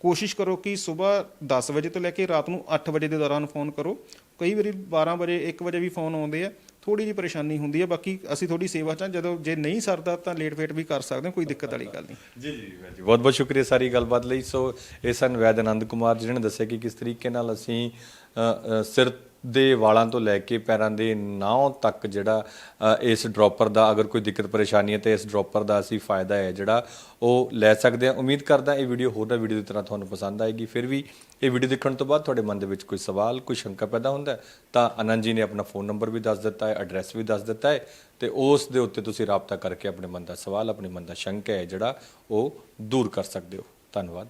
S3: ਕੋਸ਼ਿਸ਼ ਕਰੋ ਕਿ ਸਵੇਰ 10 ਵਜੇ ਤੋਂ ਲੈ ਕੇ ਰਾਤ ਨੂੰ 8 ਵਜੇ ਦੇ ਦੌਰਾਨ ਫੋਨ ਕਰੋ। ਕਈ ਵਾਰੀ 12 ਵਜੇ 1 ਵਜੇ ਵੀ ਫੋਨ ਆਉਂਦੇ ਆ ਥੋੜੀ ਜਿਹੀ ਪਰੇਸ਼ਾਨੀ ਹੁੰਦੀ ਹੈ ਬਾਕੀ ਅਸੀਂ ਥੋੜੀ ਸੇਵਾ ਚ ਹਾਂ। ਜਦੋਂ ਜੇ ਨਹੀਂ ਸਰਦਾ ਤਾਂ ਲੇਟ ਫੇਟ ਵੀ ਕਰ ਸਕਦੇ ਹਾਂ, ਕੋਈ ਦਿੱਕਤ ਵਾਲੀ ਗੱਲ ਨਹੀਂ
S1: ਜੀ ਜੀ ਜੀ ਬਹੁਤ ਬਹੁਤ ਸ਼ੁਕਰੀਆ ਸਾਰੀ ਗੱਲਬਾਤ ਲਈ ਸੋ ਇਹ ਸਨ ਵੈਦ ਆਨੰਦ ਕੁਮਾਰ ਜਿਨ੍ਹਾਂ ਨੇ ਦੱਸਿਆ ਕਿ ਕਿਸ ਤਰੀਕੇ ਨਾਲ ਅਸੀਂ ਸਿਰ ਦੇ ਵਾਲਾਂ ਤੋਂ ਲੈ ਕੇ ਪੈਰਾਂ ਦੇ ਨਾਹ ਤੱਕ ਜਿਹੜਾ ਇਸ ਡ੍ਰੌਪਰ ਦਾ ਅਗਰ ਕੋਈ ਦਿੱਕਤ ਪਰੇਸ਼ਾਨੀ ਹੈ ਤੇ ਇਸ ਡ੍ਰੌਪਰ ਦਾ ਅਸੀਂ ਫਾਇਦਾ ਹੈ ਜਿਹੜਾ ਉਹ ਲੈ ਸਕਦੇ ਹਾਂ। ਉਮੀਦ ਕਰਦਾ ਇਹ ਵੀਡੀਓ ਹੋਰ ਨਾ ਵੀਡੀਓ ਦੀ ਤਰ੍ਹਾਂ ਤੁਹਾਨੂੰ ਪਸੰਦ ਆਏਗੀ। ਫਿਰ ਵੀ ਇਹ ਵੀਡੀਓ ਦੇਖਣ ਤੋਂ ਬਾਅਦ ਤੁਹਾਡੇ ਮਨ ਦੇ ਵਿੱਚ ਕੋਈ ਸਵਾਲ, ਕੋਈ ਸ਼ੰਕਾ ਪੈਦਾ ਹੁੰਦਾ ਤਾਂ ਆਨੰਦ ਜੀ ਨੇ ਆਪਣਾ ਫੋਨ ਨੰਬਰ ਵੀ ਦੱਸ ਦਿੱਤਾ ਹੈ ਐਡਰੈਸ ਵੀ ਦੱਸ ਦਿੱਤਾ ਹੈ ਤੇ ਉਸ ਦੇ ਉੱਤੇ ਤੁਸੀਂ ਰਾਬਤਾ ਕਰਕੇ ਆਪਣੇ ਮਨ ਦਾ ਸਵਾਲ, ਆਪਣੇ ਮਨ ਦਾ ਸ਼ੰਕਾ ਹੈ ਜਿਹੜਾ ਉਹ ਦੂਰ ਕਰ ਸਕਦੇ ਹੋ। ਧੰਨਵਾਦ।